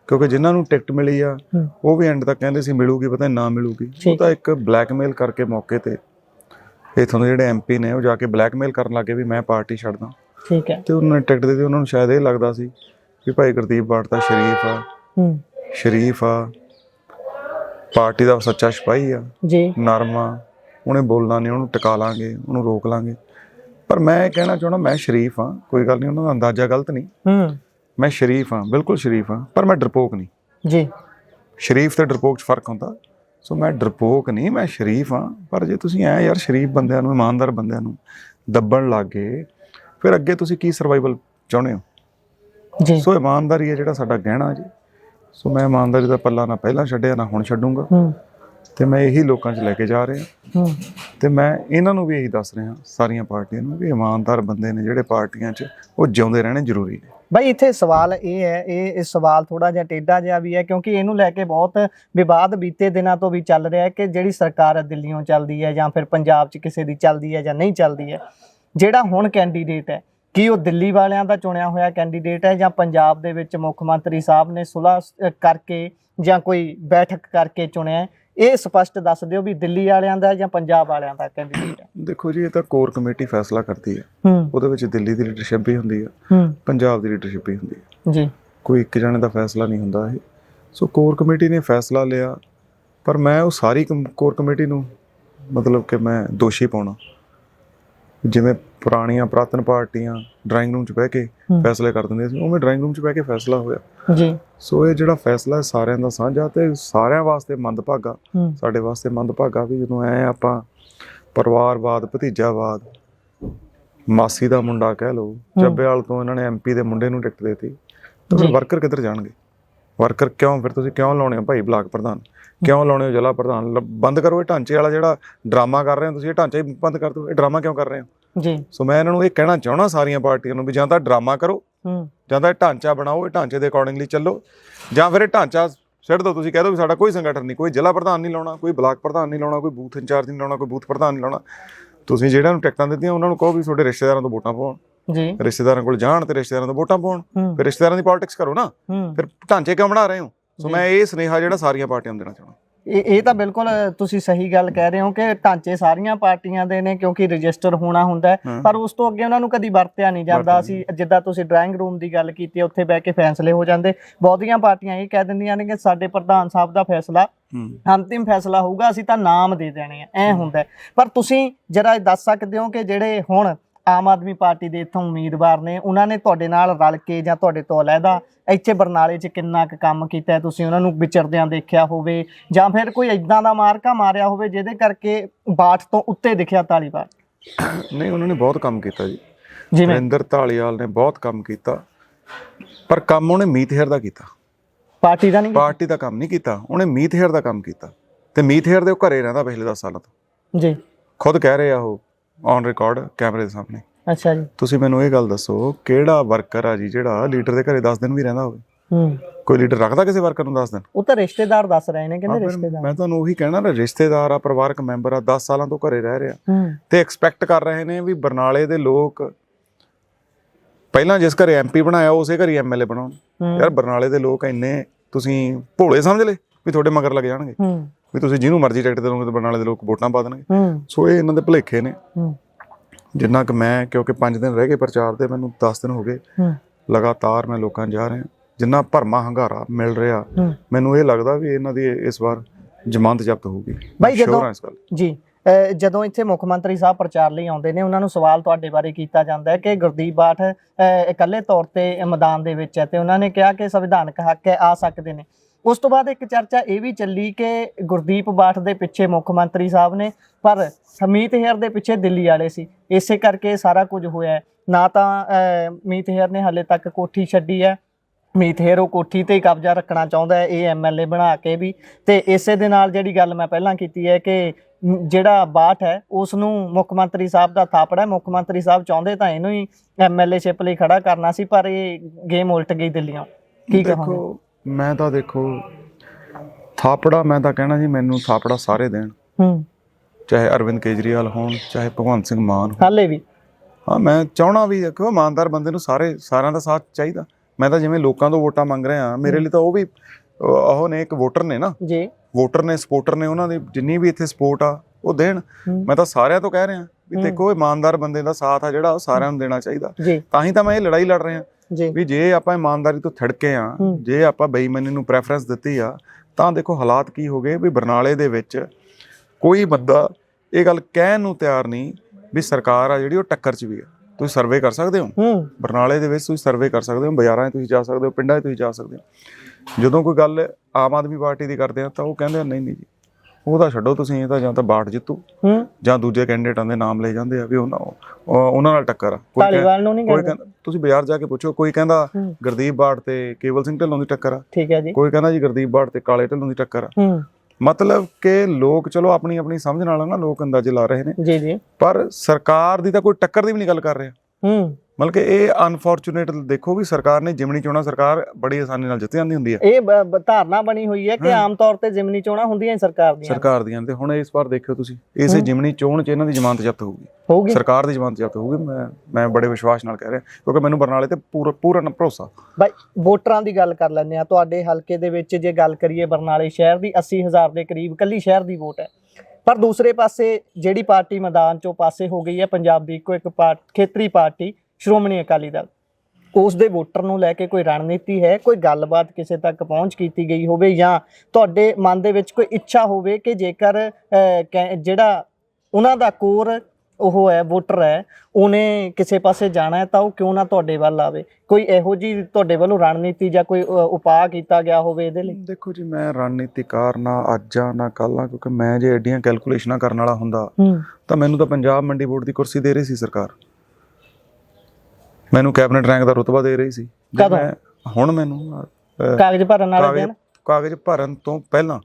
Speaker 2: ਕਿਉਂਕਿ ਜਿਨ੍ਹਾਂ ਨੂੰ ਟਿਕਟ ਮਿਲੀ ਆ ਉਹ ਵੀ ਐਂਡ ਤੱਕ ਕਹਿੰਦੇ ਸੀ ਮਿਲੂਗੀ ਪਤਾ ਨਹੀਂ ਨਾ ਮਿਲੂਗੀ। ਉਹ। ਤਾਂ ਇੱਕ ਬਲੈਕਮੇਲ ਕਰਕੇ ਮੌਕੇ ਤੇ ਇਥੋਂ ਦੇ ਜਿਹੜੇ ਐਮਪੀ ਨੇ ਉਹ ਜਾ ਕੇ ਬਲੈਕਮੇਲ ਕਰਨ ਲੱਗੇ ਵੀ ਮੈਂ ਪਾਰਟੀ ਛੱਡਦਾ।
Speaker 1: ਠੀਕ ਹੈ।
Speaker 2: ਤੇ ਉਹਨਾਂ ਨੇ ਟਿਕਟ ਦੇ ਦਿੱਤੀ ਉਹਨਾਂ ਨੂੰ ਸ਼ਾਇਦ ਇਹ ਲੱਗਦਾ ਸੀ ਵੀ ਭਾਈ ਗੁਰਦੀਪ ਤਾਂ ਸ਼ਰੀਫ ਆ।
Speaker 1: ਹੂੰ।
Speaker 2: ਸ਼ਰੀਫ ਆ। ਪਾਰਟੀ ਦਾ ਸੱਚਾ ਸਿਪਾਹੀ ਆ।
Speaker 1: ਜੀ।
Speaker 2: ਨਰਮ ਆ। ਉਹਨੇ ਬੋਲਣਾ ਨਹੀਂ ਉਹਨੂੰ ਟਿਕਾ ਲਾਂਗੇ ਉਹਨੂੰ ਰੋਕ ਲਾਂਗੇ। ਪਰ ਮੈਂ ਇਹ ਕਹਿਣਾ ਚਾਹੁੰਦਾ ਮੈਂ ਸ਼ਰੀਫ ਆ ਕੋਈ ਗੱਲ ਨਹੀਂ ਉਹਨਾਂ ਦਾ ਅੰਦਾਜ਼ਾ ਗਲਤ ਨਹੀਂ।
Speaker 1: ਹੂੰ।
Speaker 2: ਮੈਂ ਸ਼ਰੀਫ ਆ ਬਿਲਕੁਲ ਸ਼ਰੀਫ ਆ ਪਰ ਮੈਂ ਡਰਪੋਕ ਨਹੀਂ।
Speaker 1: ਜੀ।
Speaker 2: ਸ਼ਰੀਫ ਤੇ ਡਰਪੋਕ 'ਚ ਫ਼ਰਕ ਹੁੰਦਾ। ਸੋ ਮੈਂ ਡਰਪੋਕ ਨਹੀਂ ਮੈਂ ਸ਼ਰੀਫ ਹਾਂ। ਪਰ ਜੇ ਤੁਸੀਂ ਐ ਯਾਰ ਸ਼ਰੀਫ ਬੰਦਿਆਂ ਨੂੰ ਇਮਾਨਦਾਰ ਬੰਦਿਆਂ ਨੂੰ ਦੱਬਣ ਲੱਗੇ ਫਿਰ ਅੱਗੇ ਤੁਸੀਂ ਕੀ ਸਰਵਾਈਵਲ ਚਾਹੁੰਦੇ ਹੋ?
Speaker 1: ਜੀ।
Speaker 2: ਸੋ ਇਮਾਨਦਾਰੀ ਹੈ ਜਿਹੜਾ ਸਾਡਾ ਗਹਿਣਾ ਜੀ। ਸੋ ਮੈਂ ਇਮਾਨਦਾਰੀ ਦਾ ਪੱਲਾ ਨਾ ਪਹਿਲਾਂ ਛੱਡਿਆ ਨਾ ਹੁਣ ਛੱਡੂੰਗਾ। ਤੇ ਮੈਂ ਇਹੀ ਲੋਕਾਂ 'ਚ ਲੈ ਕੇ ਜਾ ਰਿਹਾ।
Speaker 1: ਹੂੰ।
Speaker 2: ਤੇ ਮੈਂ ਇਹਨਾਂ ਨੂੰ ਵੀ ਇਹੀ ਦੱਸ ਰਿਹਾ, ਸਾਰੀਆਂ ਪਾਰਟੀਆਂ ਨੂੰ ਵੀ ਇਮਾਨਦਾਰ ਬੰਦੇ ਨੇ ਜਿਹੜੇ ਪਾਰਟੀਆਂ 'ਚ ਉਹ ਜਿਉਂਦੇ ਰਹਿਣੇ ਜ਼ਰੂਰੀ ਨੇ।
Speaker 1: ਭਾਈ ਇੱਥੇ ਸਵਾਲ ਇਹ ਹੈ, ਇਹ ਇਹ ਸਵਾਲ ਥੋੜਾ ਜਿਹਾ ਟੇਢਾ ਜਿਹਾ ਵੀ ਹੈ ਕਿਉਂਕਿ ਇਹਨੂੰ ਲੈ ਕੇ ਬਹੁਤ ਵਿਵਾਦ ਬੀਤੇ ਦਿਨਾਂ ਤੋਂ ਵੀ ਚੱਲ ਰਿਹਾ ਹੈ ਕਿ ਜਿਹੜੀ ਸਰਕਾਰ ਦਿੱਲੀੋਂ ਚੱਲਦੀ ਹੈ ਜਾਂ ਫਿਰ ਪੰਜਾਬ 'ਚ ਕਿਸੇ ਦੀ ਚੱਲਦੀ ਹੈ ਜਾਂ ਨਹੀਂ ਚੱਲਦੀ ਹੈ, ਜਿਹੜਾ ਹੁਣ ਕੈਂਡੀਡੇਟ ਹੈ, ਕੀ ਉਹ ਦਿੱਲੀ ਵਾਲਿਆਂ ਦਾ ਚੁਣਿਆ ਹੋਇਆ ਕੈਂਡੀਡੇਟ ਹੈ ਜਾਂ ਪੰਜਾਬ ਦੇ ਵਿੱਚ ਮੁੱਖ ਮੰਤਰੀ ਸਾਹਿਬ ਨੇ ਸੁਲ੍ਹਾ ਕਰਕੇ ਜਾਂ ਕੋਈ ਬੈਠਕ ਕਰਕੇ ਚੁਣਿਆ ਇਹ ਸਪਸ਼ਟ ਦੱਸ ਦਿਓ ਵੀ ਦਿੱਲੀ ਵਾਲਿਆਂ ਦਾ ਜਾਂ ਪੰਜਾਬ ਵਾਲਿਆਂ ਦਾ ਕੈਂਡੀਡੇਟ ਹੈ
Speaker 2: ਦੇਖੋ ਜੀ ਇਹ ਤਾਂ ਕੋਰ ਕਮੇਟੀ ਫੈਸਲਾ ਕਰਦੀ ਹੈ। ਉਹਦੇ ਵਿੱਚ ਦਿੱਲੀ ਦੀ ਲੀਡਰਸ਼ਿਪ ਵੀ ਹੁੰਦੀ ਹੈ। ਪੰਜਾਬ ਦੀ ਲੀਡਰਸ਼ਿਪ ਵੀ ਹੁੰਦੀ ਹੈ
Speaker 1: ਜੀ।
Speaker 2: ਕੋਈ ਇੱਕ ਜਣੇ ਦਾ ਫੈਸਲਾ ਨਹੀਂ ਹੁੰਦਾ ਇਹ। ਸੋ ਕੋਰ ਕਮੇਟੀ ਨੇ ਫੈਸਲਾ ਲਿਆ ਪਰ ਮੈਂ ਉਹ ਸਾਰੀ ਕੋਰ ਕਮੇਟੀ ਨੂੰ ਮਤਲਬ ਕਿ ਮੈਂ ਦੋਸ਼ੀ ਪਾਉਣਾ। ਜਿਵੇਂ ਪੁਰਾਣੀਆਂ ਪ੍ਰਾਤਨ ਪਾਰਟੀਆਂ ਡਰਾਇੰਗ ਰੂਮ 'ਚ ਬਹਿ ਕੇ। ਫੈਸਲੇ ਕਰ ਦਿੰਦੀਆਂ ਸੀ ਉਵੇਂ ਡਰਾਇੰਗ ਰੂਮ 'ਚ ਬਹਿ ਕੇ ਫੈਸਲਾ ਹੋਇਆ।
Speaker 1: ਜੀ।
Speaker 2: ਸੋ ਇਹ ਜਿਹੜਾ ਫੈਸਲਾ ਹੈ ਸਾਰਿਆਂ ਦਾ ਸਾਂਝਾ ਤੇ ਸਾਰਿਆਂ ਵਾਸਤੇ ਮੰਦਭਾਗਾ। ਸਾਡੇ ਵਾਸਤੇ ਮੰਦਭਾਗਾ ਵੀ ਜਦੋਂ ਐ ਆਪਾਂ ਪਰਿਵਾਰਵਾਦ ਭਤੀਜਾਵਾਦ ਮਾਸੀ ਦਾ ਮੁੰਡਾ ਕਹਿ ਲਓ ਚੱਬੇਵਾਲ ਤੋਂ ਇਹਨਾਂ ਨੇ ਐਮਪੀ ਦੇ ਮੁੰਡੇ ਨੂੰ ਟਿਕਟ ਦੇਤੀ। ਤਾਂ ਫਿਰ। ਵਰਕਰ ਕਿੱਧਰ ਜਾਣਗੇ? ਵਰਕਰ ਕਿਉਂ? ਫਿਰ ਤੁਸੀਂ ਕਿਉਂ ਲਾਉਣੇ ਹੋ ਭਾਈ ਬਲਾਕ ਪ੍ਰਧਾਨ? ਕਿਉਂ ਲਾਉਣੇ ਹੋ ਜ਼ਿਲ੍ਹਾ ਪ੍ਰਧਾਨ? ਬੰਦ ਕਰੋ ਇਹ ਢਾਂਚੇ ਵਾਲਾ ਜਿਹੜਾ ਡਰਾਮਾ ਕਰ ਰਹੇ ਹੋ ਤੁਸੀਂ ਇਹ ਢਾਂਚਾ ਹੀ ਬੰਦ ਕਰ ਦਿਓ ਇਹ ਡਰਾਮਾ ਕਿਉਂ ਕਰ ਰਹੇ ਹੋ?
Speaker 1: ਜੀ।
Speaker 2: ਸੋ ਮੈਂ ਇਹਨਾਂ ਨੂੰ ਇਹ ਕਹਿਣਾ ਚਾਹਣਾ ਸਾਰੀਆਂ ਪਾਰਟੀਆਂ ਨੂੰ ਵੀ ਜਾਂ ਤਾਂ ਡਰਾਮਾ ਕਰੋ ਜਾਂ ਤਾਂ ਢਾਂਚਾ ਬਣਾਓ ਇਹ ਢਾਂਚੇ ਦੇ ਅਕੋਰਡਿੰਗਲੀ ਚੱਲੋ। ਜਾਂ ਫਿਰ ਇਹ ਢਾਂਚਾ ਸਿੱਟ ਦਿਓ ਤੁਸੀਂ ਕਹਿ ਦਿਓ ਵੀ ਸਾਡਾ ਕੋਈ ਸੰਗਠਨ ਨਹੀਂ ਕੋਈ ਜ਼ਿਲ੍ਹਾ ਪ੍ਰਧਾਨ ਨਹੀਂ ਲਾਉਣਾ ਕੋਈ ਬਲਾਕ ਪ੍ਰਧਾਨ ਨਹੀਂ ਲਾਉਣਾ ਕੋਈ ਬੂਥ ਇੰਚਾਰਜ ਨਹੀਂ ਲਾਉਣਾ ਕੋਈ ਬੂਥ ਪ੍ਰਧਾਨ ਨਹੀਂ ਲਾਉਣਾ। ਤੁਸੀਂ ਜਿਹੜਿਆਂ ਨੂੰ ਟਿਕਟਾਂ ਦਿੱਤੀਆਂ ਉਹਨਾਂ ਨੂੰ ਕਹੋ ਵੀ ਤੁਹਾਡੇ ਰਿਸ਼ਤੇਦਾਰਾਂ ਤੋਂ ਵੋਟਾਂ ਪਾਉਣ।
Speaker 1: ਜੀ।
Speaker 2: ਰਿਸ਼ਤੇਦਾਰਾਂ ਕੋਲ ਜਾਣ ਤੇ ਰਿਸ਼ਤੇਦਾਰਾਂ ਤੋਂ ਵੋਟਾਂ ਪਾਉਣ। ਫਿਰ ਰਿਸ਼ਤੇਦਾਰਾਂ ਦੀ ਪੋਲਿਟਿਕਸ ਕਰੋ ਨਾ। ਫਿਰ ਢਾਂਚੇ ਕਿਉਂ ਬਣਾ ਰਹੇ ਹੋ? ਸੋ ਮੈਂ ਇਹ ਸੁਨੇਹਾ ਜਿਹੜਾ ਸਾਰੀਆਂ ਪਾਰਟੀਆਂ ਨੂੰ ਦੇਣਾ ਚਾਹੁੰਦਾ।
Speaker 1: ਇਹ ਇਹ ਤਾਂ ਬਿਲਕੁਲ ਤੁਸੀਂ ਸਹੀ ਗੱਲ ਕਹਿ ਰਹੇ ਹੋ ਕਿ ਢਾਂਚੇ ਸਾਰੀਆਂ ਪਾਰਟੀਆਂ ਦੇ ਨੇ ਕਿਉਂਕਿ ਰਜਿਸਟਰ ਹੋਣਾ ਹੁੰਦਾ ਹੈ। ਪਰ ਉਸ ਤੋਂ ਅੱਗੇ ਉਹਨਾਂ ਨੂੰ ਕਦੀ ਵਰਤਿਆ ਨਹੀਂ ਜਾਂਦਾ। ਅਸੀਂ ਜਿੱਦਾਂ ਤੁਸੀਂ ਡਰਾਇੰਗ ਰੂਮ ਦੀ ਗੱਲ ਕੀਤੀ ਉੱਥੇ ਬਹਿ ਕੇ ਫੈਸਲੇ ਹੋ ਜਾਂਦੇ। ਬਹੁਤੀਆਂ ਪਾਰਟੀਆਂ ਇਹ ਕਹਿ ਦਿੰਦੀਆਂ ਨੇ ਕਿ ਸਾਡੇ ਪ੍ਰਧਾਨ ਸਾਹਿਬ ਦਾ ਫੈਸਲਾ
Speaker 2: ਹੂੰ।
Speaker 1: ਅੰਤਿਮ ਫੈਸਲਾ ਹੋਊਗਾ ਅਸੀਂ ਤਾਂ ਨਾਮ ਦੇ ਦੇਣੇ ਆ। ਐ ਹੁੰਦਾ ਹੈ। ਪਰ ਤੁਸੀਂ ਜਰਾ ਦੱਸ ਸਕਦੇ ਹੋ ਕਿ ਜਿਹੜੇ ਹੁਣ ਆਮ ਆਦਮੀ ਪਾਰਟੀ ਦੇ ਇੱਥੋਂ ਉਮੀਦਵਾਰ ਨੇ ਉਹਨਾਂ ਨੇ ਤੁਹਾਡੇ ਨਾਲ ਰਲ ਕੇ ਜਾਂ ਤੁਹਾਡੇ ਤੋਂ ਅਲੱਗਾ ਇੱਥੇ ਬਰਨਾਲੇ 'ਚ ਕਿੰਨਾ ਕੁ ਕੰਮ ਕੀਤਾ ਹੈ ਤੁਸੀਂ ਉਹਨਾਂ ਨੂੰ ਵਿਚਰਦਿਆਂ ਦੇਖਿਆ ਹੋਵੇ ਜਾਂ ਫਿਰ ਕੋਈ ਇਦਾਂ ਦਾ ਮਾਰਕਾ ਮਾਰਿਆ ਹੋਵੇ ਜਿਹਦੇ ਕਰਕੇ ਬਾਠ ਤੋਂ ਉੱਤੇ ਦਿਖਿਆ ਤਾਲੀਬਾਨ
Speaker 2: ਨਹੀਂ ਉਹਨਾਂ ਨੇ ਬਹੁਤ ਕੰਮ ਕੀਤਾ ਜੀ।
Speaker 1: ਜਿਵੇਂ?
Speaker 2: ਨਰਿੰਦਰ ਢਾਲੀਵਾਲ ਨੇ ਬਹੁਤ ਕੰਮ ਕੀਤਾ ਪਰ ਕੰਮ ਉਹਨੇ ਮੀਤ ਹੇਰ ਦਾ ਕੀਤਾ।
Speaker 1: ਪਾਰਟੀ ਦਾ ਨਹੀਂ
Speaker 2: ਪਾਰਟੀ ਦਾ ਕੰਮ ਨਹੀਂ ਕੀਤਾ ਉਹਨੇ ਮੀਤ ਹੇਰ ਦਾ ਕੰਮ ਕੀਤਾ। ਤੇ ਮੀਤ ਹੇਰ ਦੇ ਉਹ ਘਰੇ ਰਹਿੰਦਾ ਪਿਛਲੇ 10 ਸਾਲਾਂ ਤੋਂ।
Speaker 1: ਜੀ।
Speaker 2: ਖੁਦ ਕਹਿ ਰਹੇ ਆ ਉਹ ਔਨ ਰਿਕਾਰਡ ਕੈਮਰੇ ਦੇ ਸਾਹਮਣੇ।
Speaker 1: ਅੱਛਾ ਜੀ।
Speaker 2: ਤੁਸੀਂ ਮੈਨੂੰ ਇਹ ਗੱਲ ਦੱਸੋ ਕਿਹੜਾ ਵਰਕਰ ਆ ਜੀ ਜਿਹੜਾ ਲੀਡਰ ਦੇ ਘਰੇ 10 ਦਿਨ ਵੀ ਰਹਿੰਦਾ ਹੋਵੇ?
Speaker 1: ਹੂੰ।
Speaker 2: ਕੋਈ ਲੀਡਰ ਰੱਖਦਾ ਕਿਸੇ ਵਰਕਰ ਨੂੰ 10 ਦਿਨ?
Speaker 1: ਉਹ ਤਾਂ ਰਿਸ਼ਤੇਦਾਰ ਦੱਸ ਰਹੇ ਨੇ ਕਹਿੰਦੇ ਰਿਸ਼ਤੇਦਾਰ।
Speaker 2: ਮੈਂ ਤੁਹਾਨੂੰ ਉਹੀ ਕਹਿਣਾ ਨਾ ਰਿਸ਼ਤੇਦਾਰ ਆ ਪਰਿਵਾਰਕ ਮੈਂਬਰ ਆ 10 ਸਾਲਾਂ ਤੋਂ ਘਰੇ ਰਹਿ ਰਿਹਾ। ਤੇ ਐਕਸਪੈਕਟ ਕਰ ਰਹੇ ਨੇ ਵੀ ਬਰਨਾਲੇ ਦੇ ਲੋਕ ਪਹਿਲਾਂ ਜਿਸ ਘਰੇ ਐਮਪੀ ਬਣਾਇਆ ਉਸੇ ਘਰੇ ਐਮਐਲਏ ਬਣਾਉਣ। ਯਾਰ ਬਰਨਾਲੇ ਦੇ ਲੋਕ ਇੰਨੇ ਤੁਸੀਂ ਭੋਲੇ ਸਮਝ ਲਏ ਵੀ ਤੁਹਾਡੇ ਮਗਰ ਲੱਗ ਜਾਣਗੇ।
Speaker 1: ਹੂੰ।
Speaker 2: ਵੀ ਤੁਸੀਂ ਜਿਹਨੂੰ ਮਰਜ਼ੀ ਟਿਕਟ ਦੇਵੋਗੇ ਤੇ ਬਰਨਾਲੇ ਦੇ ਲੋਕ ਵੋਟਾਂ ਪਾ ਦੇਣਗੇ। ਸੋ ਇਹ ਇਹਨਾਂ ਦੇ ਭੁਲੇਖੇ ਨੇ। ਜਿੰਨਾ ਕਿ ਮੈਂ ਕਿਉਂਕਿ 5 ਦਿਨ ਰਹਿ ਗਏ ਪ੍ਰਚਾਰ ਦੇ ਮੈਨੂੰ 10 ਦਿਨ ਹੋ ਗਏ। ਲਗਾਤਾਰ ਮੈਂ ਲੋਕਾਂ ਜਾ ਰਿਹਾ। ਜਿੰਨਾ ਭਰਮਾ ਹੰਗਾਰਾ ਮਿਲ ਰਿਹਾ ਮੈਨੂੰ ਇਹ ਲੱਗਦਾ ਵੀ ਇਹਨਾਂ ਦੀ ਇਸ ਵਾਰ ਜ਼ਮਾਨਤ ਜ਼ਬਤ ਹੋਊਗੀ।
Speaker 1: ਬਾਈ, ਜਦੋਂ- ਜੀ ਜਦੋਂ ਇੱਥੇ ਮੁੱਖ ਮੰਤਰੀ ਸਾਹਿਬ ਪ੍ਰਚਾਰ ਲਈ ਆਉਂਦੇ ਨੇ ਉਹਨਾਂ ਨੂੰ ਸਵਾਲ ਤੁਹਾਡੇ ਬਾਰੇ ਕੀਤਾ ਜਾਂਦਾ ਹੈ ਕਿ ਗੁਰਦੀਪ ਬਾਠ ਇਕੱਲੇ ਤੌਰ ਤੇ ਮੈਦਾਨ ਦੇ ਵਿੱਚ ਹੈ ਤੇ ਉਹਨਾਂ ਨੇ ਕਿਹਾ ਕਿ ਸੰਵਿਧਾਨਕ ਹੱਕ ਹੈ ਆ ਸਕਦੇ ਨੇ। ਉਸ ਤੋਂ ਬਾਅਦ ਇੱਕ ਚਰਚਾ ਇਹ ਵੀ ਚੱਲੀ ਕਿ ਗੁਰਦੀਪ ਬਾਠ ਦੇ ਪਿੱਛੇ ਮੁੱਖ ਮੰਤਰੀ ਸਾਹਿਬ ਨੇ ਪਰ ਹਮੀਤ ਹੇਅਰ ਦੇ ਪਿੱਛੇ ਦਿੱਲੀ ਵਾਲੇ ਸੀ। ਇਸੇ ਕਰਕੇ ਸਾਰਾ ਕੁਝ ਹੋਇਆ। ਨਾ ਤਾਂ ਮੀਤ ਹੇਅਰ ਨੇ ਹਾਲੇ ਤੱਕ ਕੋਠੀ ਛੱਡੀ ਹੈ। ਮੀਤ ਹੇਅਰ ਉਹ ਕੋਠੀ ਤੇ ਹੀ ਕਬਜ਼ਾ ਰੱਖਣਾ ਚਾਹੁੰਦਾ ਹੈ ਇਹ ਐਮਐਲਏ ਬਣਾ ਕੇ ਵੀ। ਤੇ ਇਸੇ ਦੇ ਨਾਲ ਜਿਹੜੀ ਗੱਲ ਮੈਂ ਪਹਿਲਾਂ ਕੀਤੀ ਹੈ ਕਿ ਜਿਹੜਾ ਬਾਠ ਹੈ ਉਸ ਨੂੰ ਮੁੱਖ ਮੰਤਰੀ ਸਾਹਿਬ ਦਾ ਥਾਪੜਾ ਹੈ। ਮੁੱਖ ਮੰਤਰੀ ਸਾਹਿਬ ਚਾਹੁੰਦੇ ਤਾਂ ਇਹਨੂੰ ਹੀ ਐਮਐਲਏ ਸ਼ਿਪ ਲਈ ਖੜਾ ਕਰਨਾ ਸੀ ਪਰ ਇਹ ਗੇਮ ਉਲਟ ਗਈ ਦਿੱਲੀੋਂ ਕੀ ਕਹੋਗੇ?
Speaker 2: ਮੈਂ ਤਾਂ ਦੇਖੋ ਥਾਪੜਾ ਮੈਂ ਤਾਂ ਕਹਿਣਾ ਜੀ ਮੈਨੂੰ ਥਾਪੜਾ ਸਾਰੇ ਦੇਣ।
Speaker 1: ਹੂੰ।
Speaker 2: ਚਾਹੇ ਅਰਵਿੰਦ ਕੇਜਰੀਵਾਲ ਹੋਣ ਚਾਹੇ ਭਗਵੰਤ ਸਿੰਘ ਮਾਨ ਹੋਣ।
Speaker 1: ਹਾਲੇ ਵੀ?
Speaker 2: ਹਾਂ ਮੈਂ ਚਾਹਣਾ ਵੀ ਦੇਖੋ ਇਮਾਨਦਾਰ ਬੰਦੇ ਨੂੰ ਸਾਰੇ ਸਾਰਿਆਂ ਦਾ ਸਾਥ ਚਾਹੀਦਾ। ਮੈਂ ਤਾਂ ਜਿਵੇਂ ਲੋਕਾਂ ਤੋਂ ਵੋਟਾਂ ਮੰਗ ਰਿਹਾ ਮੇਰੇ ਲਈ ਤਾਂ ਉਹ ਵੀ ਉਹ ਨੇ ਇੱਕ ਵੋਟਰ ਨੇ ਨਾ।
Speaker 1: ਜੀ।
Speaker 2: ਵੋਟਰ ਨੇ ਸਪੋਰਟਰ ਨੇ ਉਹਨਾਂ ਦੀ ਜਿੰਨੀ ਵੀ ਇੱਥੇ ਸਪੋਰਟ ਆ ਉਹ ਦੇਣ। ਮੈਂ ਤਾਂ ਸਾਰਿਆਂ ਤੋਂ ਕਹਿ ਰਿਹਾ ਵੀ। ਦੇਖੋ ਇਮਾਨਦਾਰ ਬੰਦੇ ਦਾ ਸਾਥ ਆ ਜਿਹੜਾ ਉਹ ਸਾਰਿਆਂ ਨੂੰ ਦੇਣਾ ਚਾਹੀਦਾ। ਤਾਂ ਹੀ ਤਾਂ ਮੈਂ ਇਹ ਲੜਾਈ ਲੜ ਰਿਹਾ। ਵੀ ਜੇ ਆਪਾਂ ਇਮਾਨਦਾਰੀ ਤੋਂ ਥੜਕੇ ਆ। ਜੇ ਆਪਾਂ ਬੇਈਮਾਨੀ ਨੂੰ ਪ੍ਰੈਫਰੈਂਸ ਦਿੱਤੀ ਆ ਤਾਂ ਦੇਖੋ ਹਾਲਾਤ ਕੀ ਹੋ ਗਏ ਵੀ ਬਰਨਾਲੇ ਦੇ ਵਿੱਚ ਕੋਈ ਬੰਦਾ ਇਹ ਗੱਲ ਕਹਿਣ ਨੂੰ ਤਿਆਰ ਨਹੀਂ ਵੀ ਸਰਕਾਰ ਆ ਜਿਹੜੀ ਉਹ ਟੱਕਰ 'ਚ ਵੀ ਆ। ਤੁਸੀਂ ਸਰਵੇ ਕਰ ਸਕਦੇ ਹੋ? ਬਰਨਾਲੇ ਦੇ ਵਿੱਚ ਤੁਸੀਂ ਸਰਵੇ ਕਰ ਸਕਦੇ ਹੋ ਬਾਜ਼ਾਰਾਂ 'ਚ ਤੁਸੀਂ ਜਾ ਸਕਦੇ ਹੋ ਪਿੰਡਾਂ 'ਚ ਤੁਸੀਂ ਜਾ ਸਕਦੇ ਹੋ। ਜਦੋਂ ਕੋਈ ਗੱਲ ਆਮ ਆਦਮੀ ਪਾਰਟੀ ਦੀ ਕਰਦੇ ਆ ਤਾਂ ਉਹ ਕਹਿੰਦੇ ਨਹੀਂ ਨਹੀਂ ਜੀ। ਉਹਦਾ ਛੱਡੋ ਤੁਸੀਂ ਇਹ ਤਾਂ ਜਾਂ ਤਾਂ ਬਾਟ ਜਿੱਤੂ।
Speaker 1: ਹੂੰ।
Speaker 2: ਜਾਂ ਦੂਜੇ ਕੈਂਡੀਡੇਟਾਂ ਦੇ ਨਾਮ ਲਏ ਜਾਂਦੇ ਆ ਵੀ ਉਹਨਾਂ ਉਹ- ਉਹਨਾਂ ਨਾਲ ਟੱਕਰ। ਆ ਕੋਈ
Speaker 1: ਧਾਲੀਵਾਲ ਨੂੰ ਨਹੀਂ ਕਹਿੰਦੇ।
Speaker 2: ਤੁਸੀਂ ਬਾਜ਼ਾਰ ਜਾ ਕੇ ਪੁੱਛੋ ਕੋਈ ਕਹਿੰਦਾ। ਗੁਰਦੀਪ ਬਾੜ ਤੇ ਕੇਵਲ ਸਿੰਘ ਢਿੱਲੋਂ ਦੀ ਟੱਕਰ ਆ।
Speaker 1: ਠੀਕ ਹੈ ਜੀ।
Speaker 2: ਕੋਈ ਕਹਿੰਦਾ ਜੀ ਗੁਰਦੀਪ ਬਾੜ ਤੇ ਕਾਲੇ ਢਿੱਲੋਂ ਦੀ ਟੱਕਰ ਆ।
Speaker 1: ਹੂੰ।
Speaker 2: ਮਤਲਬ ਕਿ ਲੋਕ ਚਲੋ ਆਪਣੀ ਆਪਣੀ ਸਮਝ ਨਾਲ ਨਾ ਲੋਕ ਅੰਦਾਜ਼ੇ ਲਾ ਰਹੇ ਨੇ।
Speaker 1: ਜੀ ਜੀ।
Speaker 2: ਪਰ ਸਰਕਾਰ ਦੀ ਤਾਂ ਕੋਈ ਟੱਕਰ ਦੀ ਵੀ ਨਹੀਂ ਗੱਲ ਕਰ ਰਿਹਾ।
Speaker 1: ਹੂੰ।
Speaker 2: ਮਤਲਬ ਕਿ ਇਹ ਅਨਫੋਰਚੂਨੇਟ ਦੇਖੋ ਵੀ ਸਰਕਾਰ ਨੇ ਜਿਮਣੀ ਚੋਣਾਂ ਸਰਕਾਰ ਬੜੀ ਆਸਾਨੀ ਨਾਲ ਜਿੱਤ ਜਾਂਦੀ ਹੁੰਦੀ ਹੈ।
Speaker 1: ਇਹ ਬ- ਬ- ਧਾਰਨਾ ਬਣੀ ਹੋਈ ਹੈ ਕਿ। ਆਮ ਤੌਰ ਤੇ ਜ਼ਿਮਨੀ ਚੋਣਾਂ ਹੁੰਦੀਆਂ ਹੀ ਸਰਕਾਰ ਦੀਆਂ।
Speaker 2: ਸਰਕਾਰ ਦੀਆਂ ਤੇ ਹੁਣ ਇਸ ਵਾਰ ਦੇਖਿਓ ਤੁਸੀਂ ਇਸੇ
Speaker 1: ਹੂੰ।
Speaker 2: ਜਿਮਣੀ ਚੋਣ 'ਚ ਇਹਨਾਂ ਦੀ ਜ਼ਮਾਨਤ ਜ਼ਬਤ ਹੋਊਗੀ।
Speaker 1: ਹੋਊਗੀ।
Speaker 2: ਸਰਕਾਰ ਦੀ ਜ਼ਮਾਨਤ ਜ਼ਬਤ ਹੋਊਗੀ ਮੈਂ ਮੈਂ ਬੜੇ ਵਿਸ਼ਵਾਸ ਨਾਲ ਕਹਿ ਰਿਹਾ ਕਿਉਂਕਿ ਮੈਨੂੰ ਬਰਨਾਲੇ ਤੇ ਪੂਰਾ ਪੂਰਾ ਨ- ਭਰੋਸਾ।
Speaker 1: ਬਾਈ ਵੋਟਰਾਂ ਦੀ ਗੱਲ ਕਰ ਲੈਂਦੇ ਆ ਤੁਹਾਡੇ ਹਲਕੇ ਦੇ ਵਿੱਚ ਜੇ ਗੱਲ ਕਰੀਏ ਬਰਨਾਲੇ ਸ਼ਹਿਰ ਦੀ 80000 ਦੇ ਕਰੀਬ ਕੱਲੀ ਸ਼ਹਿਰ ਦੀ ਵੋਟ ਹੈ। ਪਰ ਦੂਸਰੇ ਪਾਸੇ ਜਿਹੜੀ ਪਾਰਟੀ ਮੈਦਾਨ ਚੋਂ ਪਾਸੇ ਹੋ ਗਈ ਹੈ ਪੰਜਾਬ ਦੀ ਇੱਕੋ ਇੱਕ ਪਾਰਟ ਖੇਤਰੀ ਪਾਰਟੀ ਸ਼੍ਰੋਮਣੀ ਅਕਾਲੀ ਦਲ। ਉਸ ਦੇ ਵੋਟਰ ਨੂੰ ਲੈ ਕੇ ਕੋਈ ਰਣਨੀਤੀ ਹੈ ਕੋਈ ਗੱਲਬਾਤ ਕਿਸੇ ਤੱਕ ਪਹੁੰਚ ਕੀਤੀ ਗਈ ਹੋਵੇ ਜਾਂ ਤੁਹਾਡੇ ਮਨ ਦੇ ਵਿੱਚ ਕੋਈ ਇੱਛਾ ਹੋਵੇ ਕਿ ਜੇਕਰ ਅਹ, ਜਿਹੜਾ ਉਹਨਾਂ ਦਾ ਕੋਰ ਉਹ ਹੈ ਵੋਟਰ ਹੈ ਉਹਨੇ ਕਿਸੇ ਪਾਸੇ ਜਾਣਾ ਹੈ ਤਾਂ ਉਹ ਕਿਉਂ ਨਾ ਤੁਹਾਡੇ ਵੱਲ ਆਵੇ? ਕੋਈ ਇਹੋ ਜੀ ਤੁਹਾਡੇ ਵੱਲੋਂ ਰਣਨੀਤੀ ਜਾਂ ਕੋਈ ਉਪਾਅ ਕੀਤਾ ਗਿਆ ਹੋਵੇ ਇਹਦੇ ਲਈ?
Speaker 2: ਦੇਖੋ ਜੀ ਮੈਂ ਰਣਨੀਤੀਕਾਰ ਨਾ ਅੱਜ ਆ ਨਾ ਕੱਲ੍ਹ ਆ ਕਿਉਂਕਿ ਮੈਂ ਜੇ ਐਡੀਆਂ ਕੈਲਕੂਲੇਸ਼ਨਾਂ ਕਰਨ ਵਾਲਾ ਹੁੰਦਾ ਤਾਂ ਮੈਨੂੰ ਤਾਂ ਪੰਜਾਬ ਮੰਡੀ ਬੋਰਡ ਦੀ ਕੁਰਸੀ ਦੇ ਰਹੀ ਸੀ ਸਰਕਾਰ। ਮੈਨੂੰ ਕੈਬਨਿਟ ਰੈਂਕ ਦਾ ਰੁਤਬਾ ਦੇ ਰਹੀ ਸੀ? ਮੈਂ- ਹੁਣ ਮੈਨੂੰ
Speaker 1: ਕਾਗਜ਼ ਭਰਨ ਵਾਲੇ ਦਿਨ?
Speaker 2: ਕਾਗਜ਼ ਭਰਨ ਤੋਂ ਪਹਿਲਾਂ।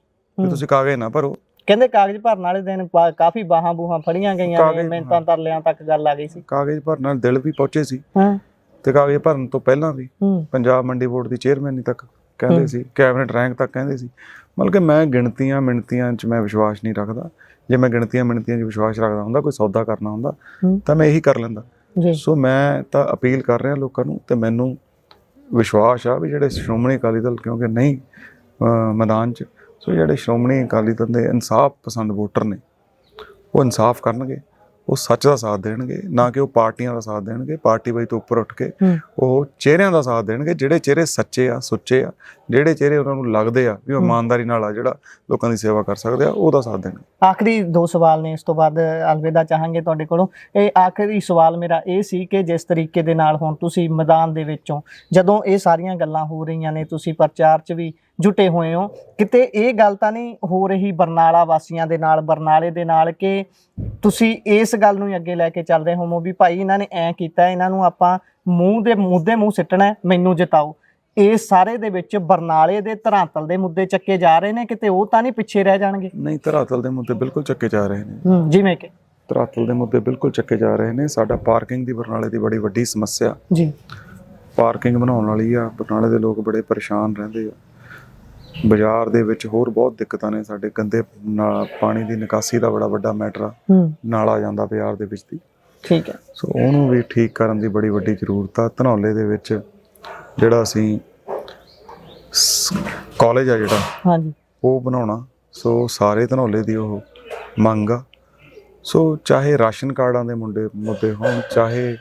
Speaker 2: ਤੁਸੀਂ ਕਾਗਜ਼ ਨਾ ਭਰੋ।
Speaker 1: ਕਹਿੰਦੇ ਕਾਗਜ਼ ਭਰਨ ਵਾਲੇ ਦਿਨ ਕਾਫੀ ਬਾਹਾਂ ਬੂਹਾਂ ਫੜੀਆਂ ਗਈਆਂ ਨੇ
Speaker 2: ਕਾਗਜ਼,
Speaker 1: ਮਿੰਤਾਂ ਤਰਲਿਆਂ ਤੱਕ ਗੱਲ ਆ ਗਈ ਸੀ।
Speaker 2: ਕਾਗਜ਼ ਭਰਨ ਨਾਲ ਦਿਲ ਵੀ ਪਹੁੰਚੇ ਸੀ
Speaker 1: ਹਾਂ।
Speaker 2: ਤੇ ਕਾਗਜ਼ ਭਰਨ ਤੋਂ ਪਹਿਲਾਂ ਵੀ
Speaker 1: ਹੂੰ।
Speaker 2: ਪੰਜਾਬ ਮੰਡੀ ਬੋਰਡ ਦੀ ਚੇਅਰਮੈਨੀ ਤੱਕ ਕਹਿੰਦੇ
Speaker 1: ਹੂੰ।
Speaker 2: ਸੀ ਕੈਬਨਿਟ ਰੈਂਕ ਤੱਕ ਕਹਿੰਦੇ ਸੀ। ਮਤਲਬ ਕਿ ਮੈਂ ਗਿਣਤੀਆਂ ਮਿਣਤੀਆਂ 'ਚ ਮੈਂ ਵਿਸ਼ਵਾਸ ਨਹੀਂ ਰੱਖਦਾ। ਜੇ ਮੈਂ ਗਿਣਤੀਆਂ ਮਿਣਤੀਆਂ 'ਚ ਵਿਸ਼ਵਾਸ ਰੱਖਦਾ ਹੁੰਦਾ ਕੋਈ ਸੌਦਾ ਕਰਨਾ ਹੁੰਦਾ
Speaker 1: ਹੂੰ।
Speaker 2: ਤਾਂ ਮੈਂ ਇਹੀ ਕਰ ਲੈਂਦਾ।
Speaker 1: ਜੀ।
Speaker 2: ਸੋ ਮੈਂ ਤਾਂ ਅਪੀਲ ਕਰ ਰਿਹਾ ਲੋਕਾਂ ਨੂੰ ਤੇ ਮੈਨੂੰ ਵਿਸ਼ਵਾਸ ਆ ਵੀ ਜਿਹੜੇ ਸ਼੍ਰੋਮਣੀ ਅਕਾਲੀ ਦਲ ਕਿਉਂਕਿ ਨਹੀਂ ਅਹ ਮੈਦਾਨ 'ਚ ਸੋ ਜਿਹੜੇ ਸ਼੍ਰੋਮਣੀ ਅਕਾਲੀ ਦਲ ਦੇ ਇਨਸਾਫ ਪਸੰਦ ਵੋਟਰ ਨੇ ਉਹ ਇਨਸਾਫ ਕਰਨਗੇ ਉਹ ਸੱਚ ਦਾ ਸਾਥ ਦੇਣਗੇ ਨਾ ਕਿ ਉਹ ਪਾਰਟੀਆਂ ਦਾ ਸਾਥ ਦੇਣਗੇ ਪਾਰਟੀ ਬਾਈ ਤੋਂ ਉੱਪਰ ਉੱਠ ਕੇ ਉਹ ਚਿਹਰਿਆਂ ਦਾ ਸਾਥ ਦੇਣਗੇ ਜਿਹੜੇ ਚਿਹਰੇ ਸੱਚੇ ਆ ਸੁੱਚੇ ਆ ਜਿਹੜੇ ਚਿਹਰੇ ਉਹਨਾਂ ਨੂੰ ਲੱਗਦੇ ਆ ਵੀ। ਇਮਾਨਦਾਰੀ ਨਾਲ ਆ ਜਿਹੜਾ ਲੋਕਾਂ ਦੀ ਸੇਵਾ ਕਰ ਸਕਦੇ ਆ ਉਹਦਾ ਸਾਥ ਦੇਣਗੇ
Speaker 1: ਆਖਰੀ ਦੋ ਸਵਾਲ ਨੇ ਇਸ ਤੋਂ ਬਾਅਦ ਅਲਵਿਦਾ ਚਾਹਾਂਗੇ ਤੁਹਾਡੇ ਕੋਲੋਂ। ਇਹ ਆਖਰੀ ਸਵਾਲ ਮੇਰਾ ਇਹ ਸੀ ਕਿ ਜਿਸ ਤਰੀਕੇ ਦੇ ਨਾਲ ਹੁਣ ਤੁਸੀਂ ਮੈਦਾਨ ਦੇ ਵਿੱਚੋਂ ਜਦੋਂ ਇਹ ਸਾਰੀਆਂ ਗੱਲਾਂ ਹੋ ਰਹੀਆਂ ਨੇ ਤੁਸੀਂ ਪ੍ਰਚਾਰ 'ਚ ਵੀ ਜੁਟੇ ਹੋਏ ਹੋ। ਕਿਤੇ ਇਹ ਗੱਲ ਤਾਂ ਨਹੀਂ ਹੋ ਰਹੀ ਬਰਨਾਲਾ ਵਾਸੀਆਂ ਦੇ ਨਾਲ ਬਰਨਾਲੇ ਦੇ ਨਾਲ ਕਿ ਤੁਸੀਂ ਇਸ ਗੱਲ ਨੂੰ ਅੱਗੇ ਲੈ ਕੇ ਚੱਲ ਰਹੇ ਹੋ ਵੀ ਭਾਈ ਇਹਨਾਂ ਨੇ ਐ ਕੀਤਾ ਇਹਨਾਂ ਨੂੰ ਆਪਾਂ ਮੂੰਹ ਦੇ ਮੁੱਦੇ ਮੂੰਹ ਸਿੱਟਣਾ ਮੈਨੂੰ ਜਿਤਾਓ। ਇਸ ਸਾਰੇ ਦੇ ਵਿੱਚ ਬਰਨਾਲੇ ਦੇ ਧਰਾਤਲ ਦੇ ਮੁੱਦੇ ਚੱਕੇ ਜਾ ਰਹੇ ਨੇ ਕਿਤੇ ਉਹ ਤਾਂ ਨਹੀਂ ਪਿੱਛੇ ਰਹਿ ਜਾਣਗੇ?
Speaker 2: ਨਹੀਂ ਧਰਾਤਲ ਦੇ ਮੁੱਦੇ ਬਿਲਕੁਲ ਚੱਕੇ ਜਾ ਰਹੇ ਨੇ।
Speaker 1: ਹੂੰ ਜਿਵੇਂ ਕਿ?
Speaker 2: ਧਰਾਤਲ ਦੇ ਮੁੱਦੇ ਬਿਲਕੁਲ ਚੱਕੇ ਜਾ ਰਹੇ ਨੇ। ਸਾਡਾ ਪਾਰਕਿੰਗ ਦੀ ਬਰਨਾਲੇ ਦੀ ਬੜੀ ਵੱਡੀ ਸਮੱਸਿਆ।
Speaker 1: ਜੀ।
Speaker 2: ਪਾਰਕਿੰਗ ਬਣਾਉਣ ਵਾਲੀ ਆ ਬਰਨਾਲੇ ਦੇ ਲੋਕ ਬੜੇ ਪਰੇਸ਼ਾਨ ਰਹਿੰਦੇ ਆ। ਬਾਜ਼ਾਰ ਦੇ ਵਿੱਚ ਹੋਰ ਬਹੁਤ ਦਿੱਕਤਾਂ ਨੇ। ਸਾਡੇ ਗੰਦੇ ਨਾ- ਪਾਣੀ ਦੀ ਨਿਕਾਸੀ ਦਾ ਬੜਾ ਵੱਡਾ ਮੈਟਰ ਆ। ਨਾਲਾ ਜਾਂਦਾ ਬਾਜ਼ਾਰ ਦੇ ਵਿੱਚ ਦੀ
Speaker 1: ਠੀਕ ਹੈ।
Speaker 2: ਸੋ ਉਹਨੂੰ ਵੀ ਠੀਕ ਕਰਨ ਦੀ ਬੜੀ ਵੱਡੀ ਜ਼ਰੂਰਤ ਆ। ਧਨੌਲੇ ਦੇ ਵਿੱਚ ਜਿਹੜਾ ਅਸੀਂ ਕਾਲਜ ਆ ਜਿਹੜਾ
Speaker 1: ਹਾਂਜੀ।
Speaker 2: ਉਹ ਬਣਾਉਣਾ। ਸੋ ਸਾਰੇ ਧਨੌਲੇ ਦੀ ਉਹ ਮੰਗ ਆ। ਸੋ ਚਾਹੇ ਰਾਸ਼ਨ ਕਾਰਡਾਂ ਦੇ ਮੁੰਡੇ ਮੁੱਦੇ ਹੋਣ ਚਾਹੇ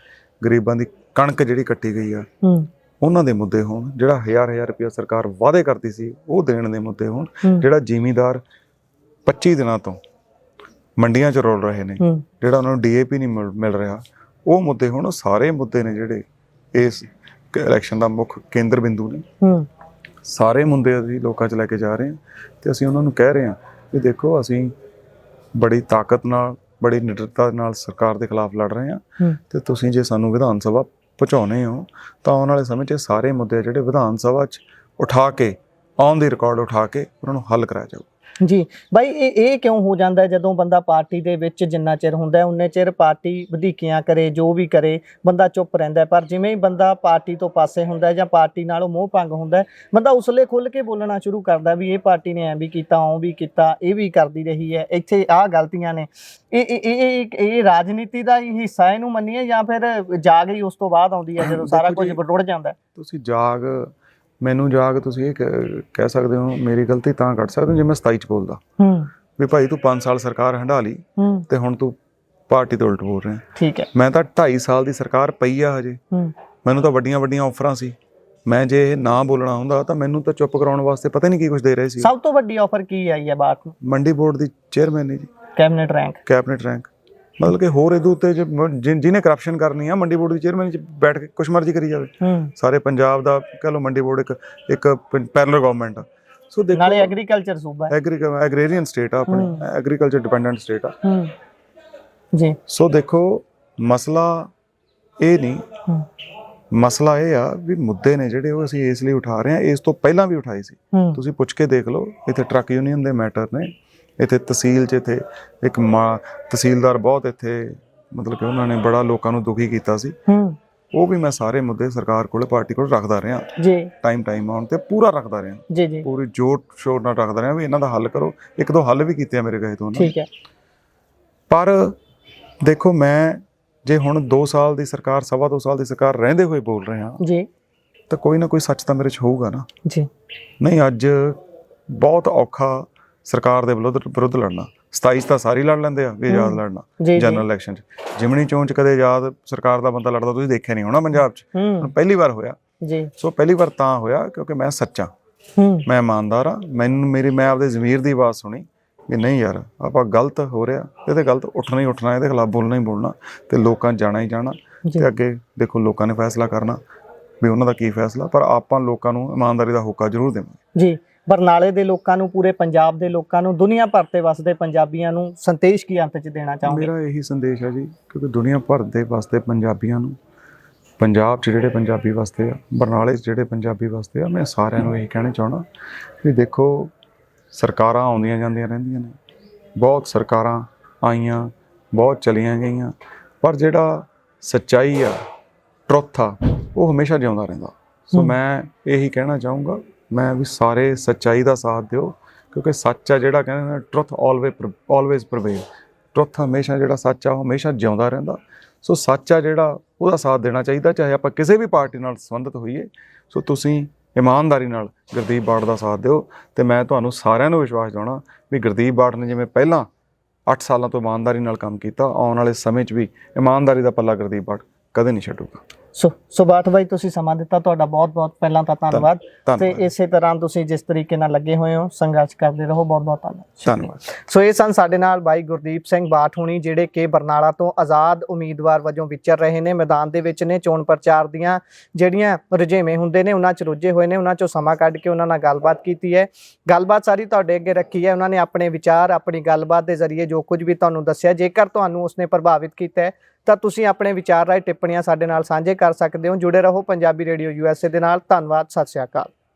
Speaker 2: ਗਰੀਬਾਂ ਦੀ ਕਣਕ ਜਿਹੜੀ ਕੱਟੀ ਗਈ ਆ
Speaker 1: ਹੂੰ।
Speaker 2: ਉਹਨਾਂ ਦੇ ਮੁੱਦੇ ਹੋਣ। ਜਿਹੜਾ ਹਜ਼ਾਰ ਹਜ਼ਾਰ ਰੁਪਇਆ ਸਰਕਾਰ ਵਾਅਦੇ ਕਰਦੀ ਸੀ ਉਹ ਦੇਣ ਦੇ ਮੁੱਦੇ ਹੋਣ। ਜਿਹੜਾ ਜ਼ਿਮੀਂਦਾਰ 25 ਦਿਨਾਂ ਤੋਂ ਮੰਡੀਆਂ 'ਚ ਰੋਲ ਰਹੇ ਨੇ ਜਿਹੜਾ ਉਹਨਾਂ ਨੂੰ ਡੀਏਪੀ ਨਹੀਂ ਮਿਲ ਰਿਹਾ ਉਹ ਮੁੱਦੇ ਹੁਣ। ਸਾਰੇ ਮੁੱਦੇ ਨੇ ਜਿਹੜੇ ਇਸ ਇਲੈਕਸ਼ਨ ਦਾ ਮੁੱਖ ਕੇਂਦਰ ਬਿੰਦੂ ਨੇ।
Speaker 1: ਹੂੰ।
Speaker 2: ਸਾਰੇ ਮੁੱਦੇ ਅਸੀਂ ਲੋਕਾਂ 'ਚ ਲੈ ਕੇ ਜਾ ਰਹੇ ਹਾਂ ਤੇ ਅਸੀਂ ਉਹਨਾਂ ਨੂੰ ਕਹਿ ਰਹੇ ਹਾਂ ਕਿ ਦੇਖੋ ਅਸੀਂ ਬੜੀ ਤਾਕਤ ਨਾਲ ਬੜੀ ਨਿਡਰਤਾ ਨਾਲ ਸਰਕਾਰ ਦੇ ਖਿਲਾਫ ਲੜ ਰਹੇ ਹਾਂ ਤੇ ਤੁਸੀਂ ਜੇ ਸਾਨੂੰ ਵਿਧਾਨ ਸਭਾ ਪਹੁੰਚਾਉਣੇ ਹੋ ਤਾਂ ਆਉਣ ਵਾਲੇ ਸਮੇਂ 'ਚ ਸਾਰੇ ਮੁੱਦੇ ਜਿਹੜੇ ਵਿਧਾਨ ਸਭਾ 'ਚ ਉਠਾ ਕੇ ਔਨ ਦੀ ਰਿਕਾਰਡ ਉਠਾ ਕੇ ਉਹਨਾਂ ਨੂੰ ਹੱਲ ਕਰਾਇਆ ਜਾਊ
Speaker 1: ਜੀ ਬਾਈ ਇਹ ਇਹ ਕਿਉਂ ਹੋ ਜਾਂਦਾ ਜਦੋਂ ਬੰਦਾ ਪਾਰਟੀ ਦੇ ਵਿੱਚ ਜਿੰਨਾ ਚਿਰ ਹੁੰਦਾ ਉਨੇ ਚਿਰ ਪਾਰਟੀ ਵਧੀਕੀਆਂ ਕਰੇ ਜੋ ਵੀ ਕਰੇ ਬੰਦਾ ਚੁੱਪ ਰਹਿੰਦਾ। ਪਰ ਜਿਵੇਂ ਹੀ ਬੰਦਾ ਪਾਰਟੀ ਤੋਂ ਪਾਸੇ ਹੁੰਦਾ ਜਾਂ ਪਾਰਟੀ ਨਾਲੋਂ ਮੋਹ ਭੰਗ ਹੁੰਦਾ ਬੰਦਾ ਉਸਲੇ ਖੁੱਲ ਕੇ ਬੋਲਣਾ ਸ਼ੁਰੂ ਕਰਦਾ ਵੀ ਇਹ ਪਾਰਟੀ ਨੇ ਐ ਵੀ ਕੀਤਾ ਉਹ ਵੀ ਕੀਤਾ ਇਹ ਵੀ ਕਰਦੀ ਰਹੀ ਹੈ ਇੱਥੇ ਆਹ ਗਲਤੀਆਂ ਨੇ ਇਹ ਇਹ ਇਹ ਰਾਜਨੀਤੀ ਦਾ ਹੀ ਹਿੱਸਾ ਇਹਨੂੰ ਮੰਨੀਏ ਜਾਂ ਫਿਰ ਜਾਗ ਹੀ ਉਸ ਤੋਂ ਬਾਅਦ ਆਉਂਦੀ ਹੈ ਜਦੋਂ ਸਾਰਾ ਕੁਝ ਰੁੜ ਜਾਂਦਾ?
Speaker 2: ਤੁਸੀਂ ਜਾਗ ਮੈਨੂੰ ਜਾਗ ਤੁਸੀਂ ਇਹ ਕਹਿ ਸਕਦੇ ਹੋ ਮੇਰੀ ਗਲਤੀ ਤਾਂ ਕੱਢ ਸਕਦੇ ਹੋ ਜੇ ਮੈਂ 27 ਚ ਬੋਲਦਾ।
Speaker 1: ਹੂੰ।
Speaker 2: ਵੀ ਭਾਈ ਤੂੰ 5 ਸਾਲ ਸਰਕਾਰ ਹੰਢਾ ਲਈ ਤੇ ਹੁਣ ਤੂੰ ਪਾਰਟੀ ਤੋਂ ਉਲਟ ਬੋਲ ਰਿਹਾ।
Speaker 1: ਠੀਕ ਹੈ।
Speaker 2: ਮੈਂ ਤਾਂ 2.5 ਸਾਲ ਦੀ ਸਰਕਾਰ ਪਈ ਆ ਹਜੇ। ਮੈਨੂੰ ਤਾਂ ਵੱਡੀਆਂ ਵੱਡੀਆਂ ਆਫਰਾਂ ਸੀ। ਮੈਂ ਜੇ ਨਾ ਬੋਲਣਾ ਹੁੰਦਾ ਤਾਂ ਮੈਨੂੰ ਤਾਂ ਚੁੱਪ ਕਰਾਉਣ ਵਾਸਤੇ ਪਤਾ ਨਹੀਂ ਕੀ ਕੁਝ ਦੇ ਰਹੇ ਸੀ।
Speaker 1: ਸਭ ਤੋਂ ਵੱਡੀ ਆਫਰ ਕੀ ਆਈ ਹੈ ਬਾਤ
Speaker 2: ਮੰਡੀ ਬੋਰਡ ਦੀ ਚੇਅਰਮੈਨ ਨੇ ਜੀ।
Speaker 1: Cabinet rank.
Speaker 2: Cabinet rank. ਮਤਲਬ ਕਿ ਹੋਰ ਇਹਦੇ ਉੱਤੇ ਜੇ ਮ- ਜਿਨ- ਜਿਹਨੇ ਕਰਪਸ਼ਨ ਕਰਨੀ ਆ ਮੰਡੀ ਬੋਰਡ ਦੀ ਚੇਅਰਮੈਨ ਚ ਬੈਠ ਕੇ ਕੁਛ ਮਰਜ਼ੀ ਕਰੀ ਜਾਵੇ।
Speaker 1: ਹੂੰ।
Speaker 2: ਸਾਰੇ ਪੰਜਾਬ ਦਾ ਕਹ ਲਓ ਮੰਡੀ ਬੋਰਡ ਇੱਕ ਇੱਕ ਪੈਰਲਲ ਗਵਰਨਮੈਂਟ ਆ। ਸੋ ਦੇਖੋ
Speaker 1: ਨਾਲੇ ਐਗਰੀਕਲਚਰ ਸੂਬਾ ਹੈ।
Speaker 2: ਐਗਰੀਕਲਚਰ ਸਟੇਟ ਆ ਆਪਣੀ।
Speaker 1: ਹੂੰ।
Speaker 2: ਐਗਰੀਕਲਚਰ ਡਿਪੈਂਡੈਂਟ ਸਟੇਟ ਆ।
Speaker 1: ਹੂੰ। ਜੀ।
Speaker 2: ਸੋ ਦੇਖੋ ਮਸਲਾ ਇਹ ਨਹੀਂ
Speaker 1: ਹੂੰ।
Speaker 2: ਮਸਲਾ ਇਹ ਆ ਵੀ ਮੁੱਦੇ ਨੇ ਜਿਹੜੇ ਉਹ ਅਸੀਂ ਇਸ ਲਈ ਉਠਾ ਰਹੇ ਹਾਂ ਇਸ ਤੋਂ ਪਹਿਲਾਂ ਵੀ ਉਠਾਏ ਸੀ। ਤੁਸੀਂ ਪੁੱਛ ਕੇ ਦੇਖ ਲਓ ਇੱਥੇ ਟਰੱਕ ਯੂਨੀਅਨ ਦੇ ਮੈਟਰ ਨੇ ਇੱਥੇ ਤਹਿਸੀਲ 'ਚ ਇੱਥੇ ਇੱਕ ਮਾ- ਤਹਿਸੀਲਦਾਰ ਬਹੁਤ ਇੱਥੇ ਮਤਲਬ ਕਿ ਉਹਨਾਂ ਨੇ ਬੜਾ ਲੋਕਾਂ ਨੂੰ ਦੁਖੀ ਕੀਤਾ ਸੀ। ਉਹ ਵੀ ਮੈਂ ਸਾਰੇ ਮੁੱਦੇ ਸਰਕਾਰ ਕੋਲ ਪਾਰਟੀ ਕੋਲ ਰੱਖਦਾ ਰਿਹਾ।
Speaker 1: ਜੀ।
Speaker 2: ਟਾਈਮ ਟਾਈਮ ਆਉਣ ਤੇ ਪੂਰਾ ਰੱਖਦਾ ਰਿਹਾ।
Speaker 1: ਜੀ ਜੀ।
Speaker 2: ਪੂਰੀ ਜੋਰ ਸ਼ੋਰ ਨਾਲ ਰੱਖਦਾ ਰਿਹਾ ਵੀ ਇਹਨਾਂ ਦਾ ਹੱਲ ਕਰੋ। ਇੱਕ ਦੋ ਹੱਲ ਵੀ ਕੀਤੇ ਆ ਮੇਰੇ ਕਹੇ ਤੋਂ ਉਹਨਾਂ।
Speaker 1: ਠੀਕ ਹੈ।
Speaker 2: ਪਰ ਦੇਖੋ ਮੈਂ ਜੇ ਹੁਣ 2 ਸਾਲ ਦੀ ਸਰਕਾਰ ਸਵਾ 2 ਸਾਲ ਦੀ ਸਰਕਾਰ ਰਹਿੰਦੇ ਹੋਏ ਬੋਲ ਰਹੇ ਹਾਂ
Speaker 1: ਜੀ।
Speaker 2: ਤਾਂ ਕੋਈ ਨਾ ਕੋਈ ਸੱਚ ਤਾਂ ਮੇਰੇ 'ਚ ਹੋਊਗਾ ਨਾ।
Speaker 1: ਜੀ।
Speaker 2: ਨਹੀਂ ਅੱਜ ਬਹੁਤ ਔਖਾ ਸਰਕਾਰ ਦੇ ਵਿਰੁੱਧ ਵਿਰੁੱਧ ਲੜਨਾ। 27 'ਚ ਤਾਂ ਸਾਰੀ ਲੜ ਲੈਂਦੇ ਆ ਵੀ ਆਜ਼ਾਦ। ਲੜਨਾ ਜਨਰਲ ਇਲੈਕਸ਼ਨ 'ਚ। ਜਿਮਣੀ ਚੋਣ 'ਚ ਕਦੇ ਆਜ਼ਾਦ ਸਰਕਾਰ ਦਾ ਬੰਦਾ ਲੜਦਾ ਤੁਸੀਂ ਦੇਖਿਆ ਨਹੀਂ ਹੋਣਾ ਪੰਜਾਬ 'ਚ? ਹੁਣ ਪਹਿਲੀ ਵਾਰ ਹੋਇਆ।
Speaker 1: ਜੀ।
Speaker 2: ਸੋ ਪਹਿਲੀ ਵਾਰ ਤਾਂ ਹੋਇਆ ਕਿਉਂਕਿ ਮੈਂ ਸੱਚਾ। ਮੈਂ ਇਮਾਨਦਾਰ ਆ ਮੈਨੂੰ ਮੇਰੀ ਮੈਂ ਆਪਦੇ ਜ਼ਮੀਰ ਦੀ ਆਵਾਜ਼ ਸੁਣੀ। ਵੀ ਨਹੀਂ ਯਾਰ ਆਪਾਂ ਗਲਤ ਹੋ ਰਿਹਾ ਇਹਦੇ ਗਲਤ ਉੱਠਣਾ ਹੀ ਉੱਠਣਾ ਇਹਦੇ ਖਿਲਾਫ ਬੋਲਣਾ ਹੀ ਬੋਲਣਾ ਤੇ ਲੋਕਾਂ ਜਾਣਾ ਹੀ ਜਾਣਾ ਤੇ ਅੱਗੇ ਦੇਖੋ ਲੋਕਾਂ ਨੇ ਫੈਸਲਾ ਕਰਨਾ ਵੀ ਉਹਨਾਂ ਦਾ ਕੀ ਫੈਸਲਾ ਪਰ ਆਪਾਂ ਲੋਕਾਂ ਨੂੰ ਇਮਾਨਦਾਰੀ ਦਾ ਹੋਕਾ ਜ਼ਰੂਰ ਦੇਵਾਂਗੇ।
Speaker 1: ਜੀ ਬਰਨਾਲੇ ਦੇ ਲੋਕਾਂ ਨੂੰ ਪੂਰੇ ਪੰਜਾਬ ਦੇ ਲੋਕਾਂ ਨੂੰ ਦੁਨੀਆ ਭਰ ਤੇ ਵਸਦੇ ਪੰਜਾਬੀਆਂ ਨੂੰ ਸੰਦੇਸ਼ ਕੀ ਅੰਤ ਚ ਦੇਣਾ ਚਾਹੋਗੇ?
Speaker 2: ਮੇਰਾ ਇਹੀ ਸੰਦੇਸ਼ ਹੈ ਜੀ ਕਿਉਂਕਿ ਦੁਨੀਆ ਭਰ ਦੇ ਵਾਸਤੇ ਪੰਜਾਬੀਆਂ ਨੂੰ ਪੰਜਾਬ 'ਚ ਜਿਹੜੇ ਪੰਜਾਬੀ ਵਸਦੇ ਆ ਬਰਨਾਲੇ 'ਚ ਜਿਹੜੇ ਪੰਜਾਬੀ ਵਸਦੇ ਆ ਮੈਂ ਸਾਰਿਆਂ ਨੂੰ ਇਹੀ ਕਹਿਣਾ ਚਾਹਣਾ ਵੀ ਦੇਖੋ ਸਰਕਾਰਾਂ ਆਉਂਦੀਆਂ ਜਾਂਦੀਆਂ ਰਹਿੰਦੀਆਂ ਨੇ। ਬਹੁਤ ਸਰਕਾਰਾਂ ਆਈਆਂ ਬਹੁਤ ਚਲੀਆਂ ਗਈਆਂ। ਪਰ ਜਿਹੜਾ ਸੱਚਾਈ ਆ ਟਰੁੱਥ ਆ ਉਹ ਹਮੇਸ਼ਾ ਜਿਉਂਦਾ ਰਹਿੰਦਾ। ਸੋ। ਮੈਂ ਇਹੀ ਕਹਿਣਾ ਚਾਹੂੰਗਾ ਮੈਂ ਵੀ ਸਾਰੇ ਸੱਚਾਈ ਦਾ ਸਾਥ ਦਿਓ ਕਿਉਂਕਿ ਸੱਚ ਆ ਜਿਹੜਾ ਕਹਿੰਦੇ ਨੇ truth always always prevail truth ਹਮੇਸ਼ਾ ਜਿਹੜਾ ਸੱਚ ਆ ਉਹ ਹਮੇਸ਼ਾ ਜਿਉਂਦਾ ਰਹਿੰਦਾ। ਸੋ ਸੱਚ ਆ ਜਿਹੜਾ ਉਹਦਾ ਸਾਥ ਦੇਣਾ ਚਾਹੀਦਾ ਚਾਹੇ ਆਪਾਂ ਕਿਸੇ ਵੀ ਪਾਰਟੀ ਨਾਲ ਸੰਬੰਧਿਤ ਹੋਈਏ। ਸੋ ਤੁਸੀਂ ਇਮਾਨਦਾਰੀ ਨਾਲ ਗੁਰਦੀਪ ਬਾੜ ਦਾ ਸਾਥ ਦਿਓ ਤੇ ਮੈਂ ਤੁਹਾਨੂੰ ਸਾਰਿਆਂ ਨੂੰ ਵਿਸ਼ਵਾਸ ਦਿਵਾਉਣਾ ਵੀ ਗੁਰਦੀਪ ਬਾੜ ਨੇ ਜਿਵੇਂ ਪਹਿਲਾਂ 8 ਸਾਲਾਂ ਤੋਂ ਇਮਾਨਦਾਰੀ ਨਾਲ ਕੰਮ ਕੀਤਾ, ਆਉਣ ਵਾਲੇ ਸਮੇਂ 'ਚ ਵੀ ਇਮਾਨਦਾਰੀ ਦਾ ਪੱਲਾ ਗੁਰਦੀਪ ਬਾੜ ਕਦੇ ਨਹੀਂ ਛੱਡੂਗਾ।
Speaker 1: ਸੋ ਸੁਬਾਤ ਬਾਈ ਤੁਸੀਂ ਸਮਾਂ ਦਿੱਤਾ ਤੁਹਾਡਾ ਬਹੁਤ ਬਹੁਤ ਪਹਿਲਾਂ ਤਾਂ ਧੰਨਵਾਦ। ਤੇ ਇਸੇ ਤਰ੍ਹਾਂ ਤੁਸੀਂ ਜਿਸ ਤਰੀਕੇ ਨਾਲ ਲੱਗੇ ਹੋਏ ਹੋ ਸੰਘਰਸ਼ ਕਰਦੇ ਰਹੋ ਬਹੁਤ ਬਹੁਤ ਧੰਨਵਾਦ।
Speaker 2: ਧੰਨਵਾਦ।
Speaker 1: ਸੋ ਇਹ ਸਨ ਸਾਡੇ ਨਾਲ ਬਾਈ ਗੁਰਦੀਪ ਸਿੰਘ ਬਾਠ ਹੁਣੀ ਜਿਹੜੇ ਕਿ ਬਰਨਾਲਾ ਤੋਂ ਆਜ਼ਾਦ ਉਮੀਦਵਾਰ ਵਜੋਂ ਵਿਚਰ ਰਹੇ ਨੇ ਮੈਦਾਨ ਦੇ ਵਿੱਚ ਨੇ ਚੋਣ ਪ੍ਰਚਾਰ ਦੀਆਂ ਜਿਹੜੀਆਂ ਰੁਝੇਵੇਂ ਹੁੰਦੇ ਨੇ ਉਹਨਾਂ 'ਚ ਰੁੱਝੇ ਹੋਏ ਨੇ ਉਹਨਾਂ 'ਚੋਂ ਸਮਾਂ ਕੱਢ ਕੇ ਉਹਨਾਂ ਨਾਲ ਗੱਲਬਾਤ ਕੀਤੀ ਹੈ। ਗੱਲਬਾਤ ਸਾਰੀ ਤੁਹਾਡੇ ਅੱਗੇ ਰੱਖੀ ਹੈ ਉਹਨਾਂ ਨੇ ਆਪਣੇ ਵਿਚਾਰ ਆਪਣੀ ਗੱਲਬਾਤ ਦੇ ਜ਼ਰੀਏ ਜੋ ਕੁਝ ਵੀ ਤੁਹਾਨੂੰ ਦੱਸਿਆ ਜੇਕਰ ਤੁਹਾਨੂੰ ਉਸਨੇ ਪ੍ਰਭਾਵਿਤ ਕੀਤਾ ਹੈ ਤਾਂ ਤੁਸੀਂ ਆਪਣੇ ਵਿਚਾਰ ਰਾਏ ਟਿੱਪਣੀਆਂ ਸਾਡੇ ਨਾਲ ਸਾਂਝੇ ਕਰ ਸਕਦੇ ਹੋ। ਜੁੜੇ ਰਹੋ ਪੰਜਾਬੀ ਰੇਡੀਓ ਯੂਐਸਏ ਦੇ ਨਾਲ। ਧੰਨਵਾਦ। ਸਤਿ ਸ਼੍ਰੀ ਅਕਾਲ।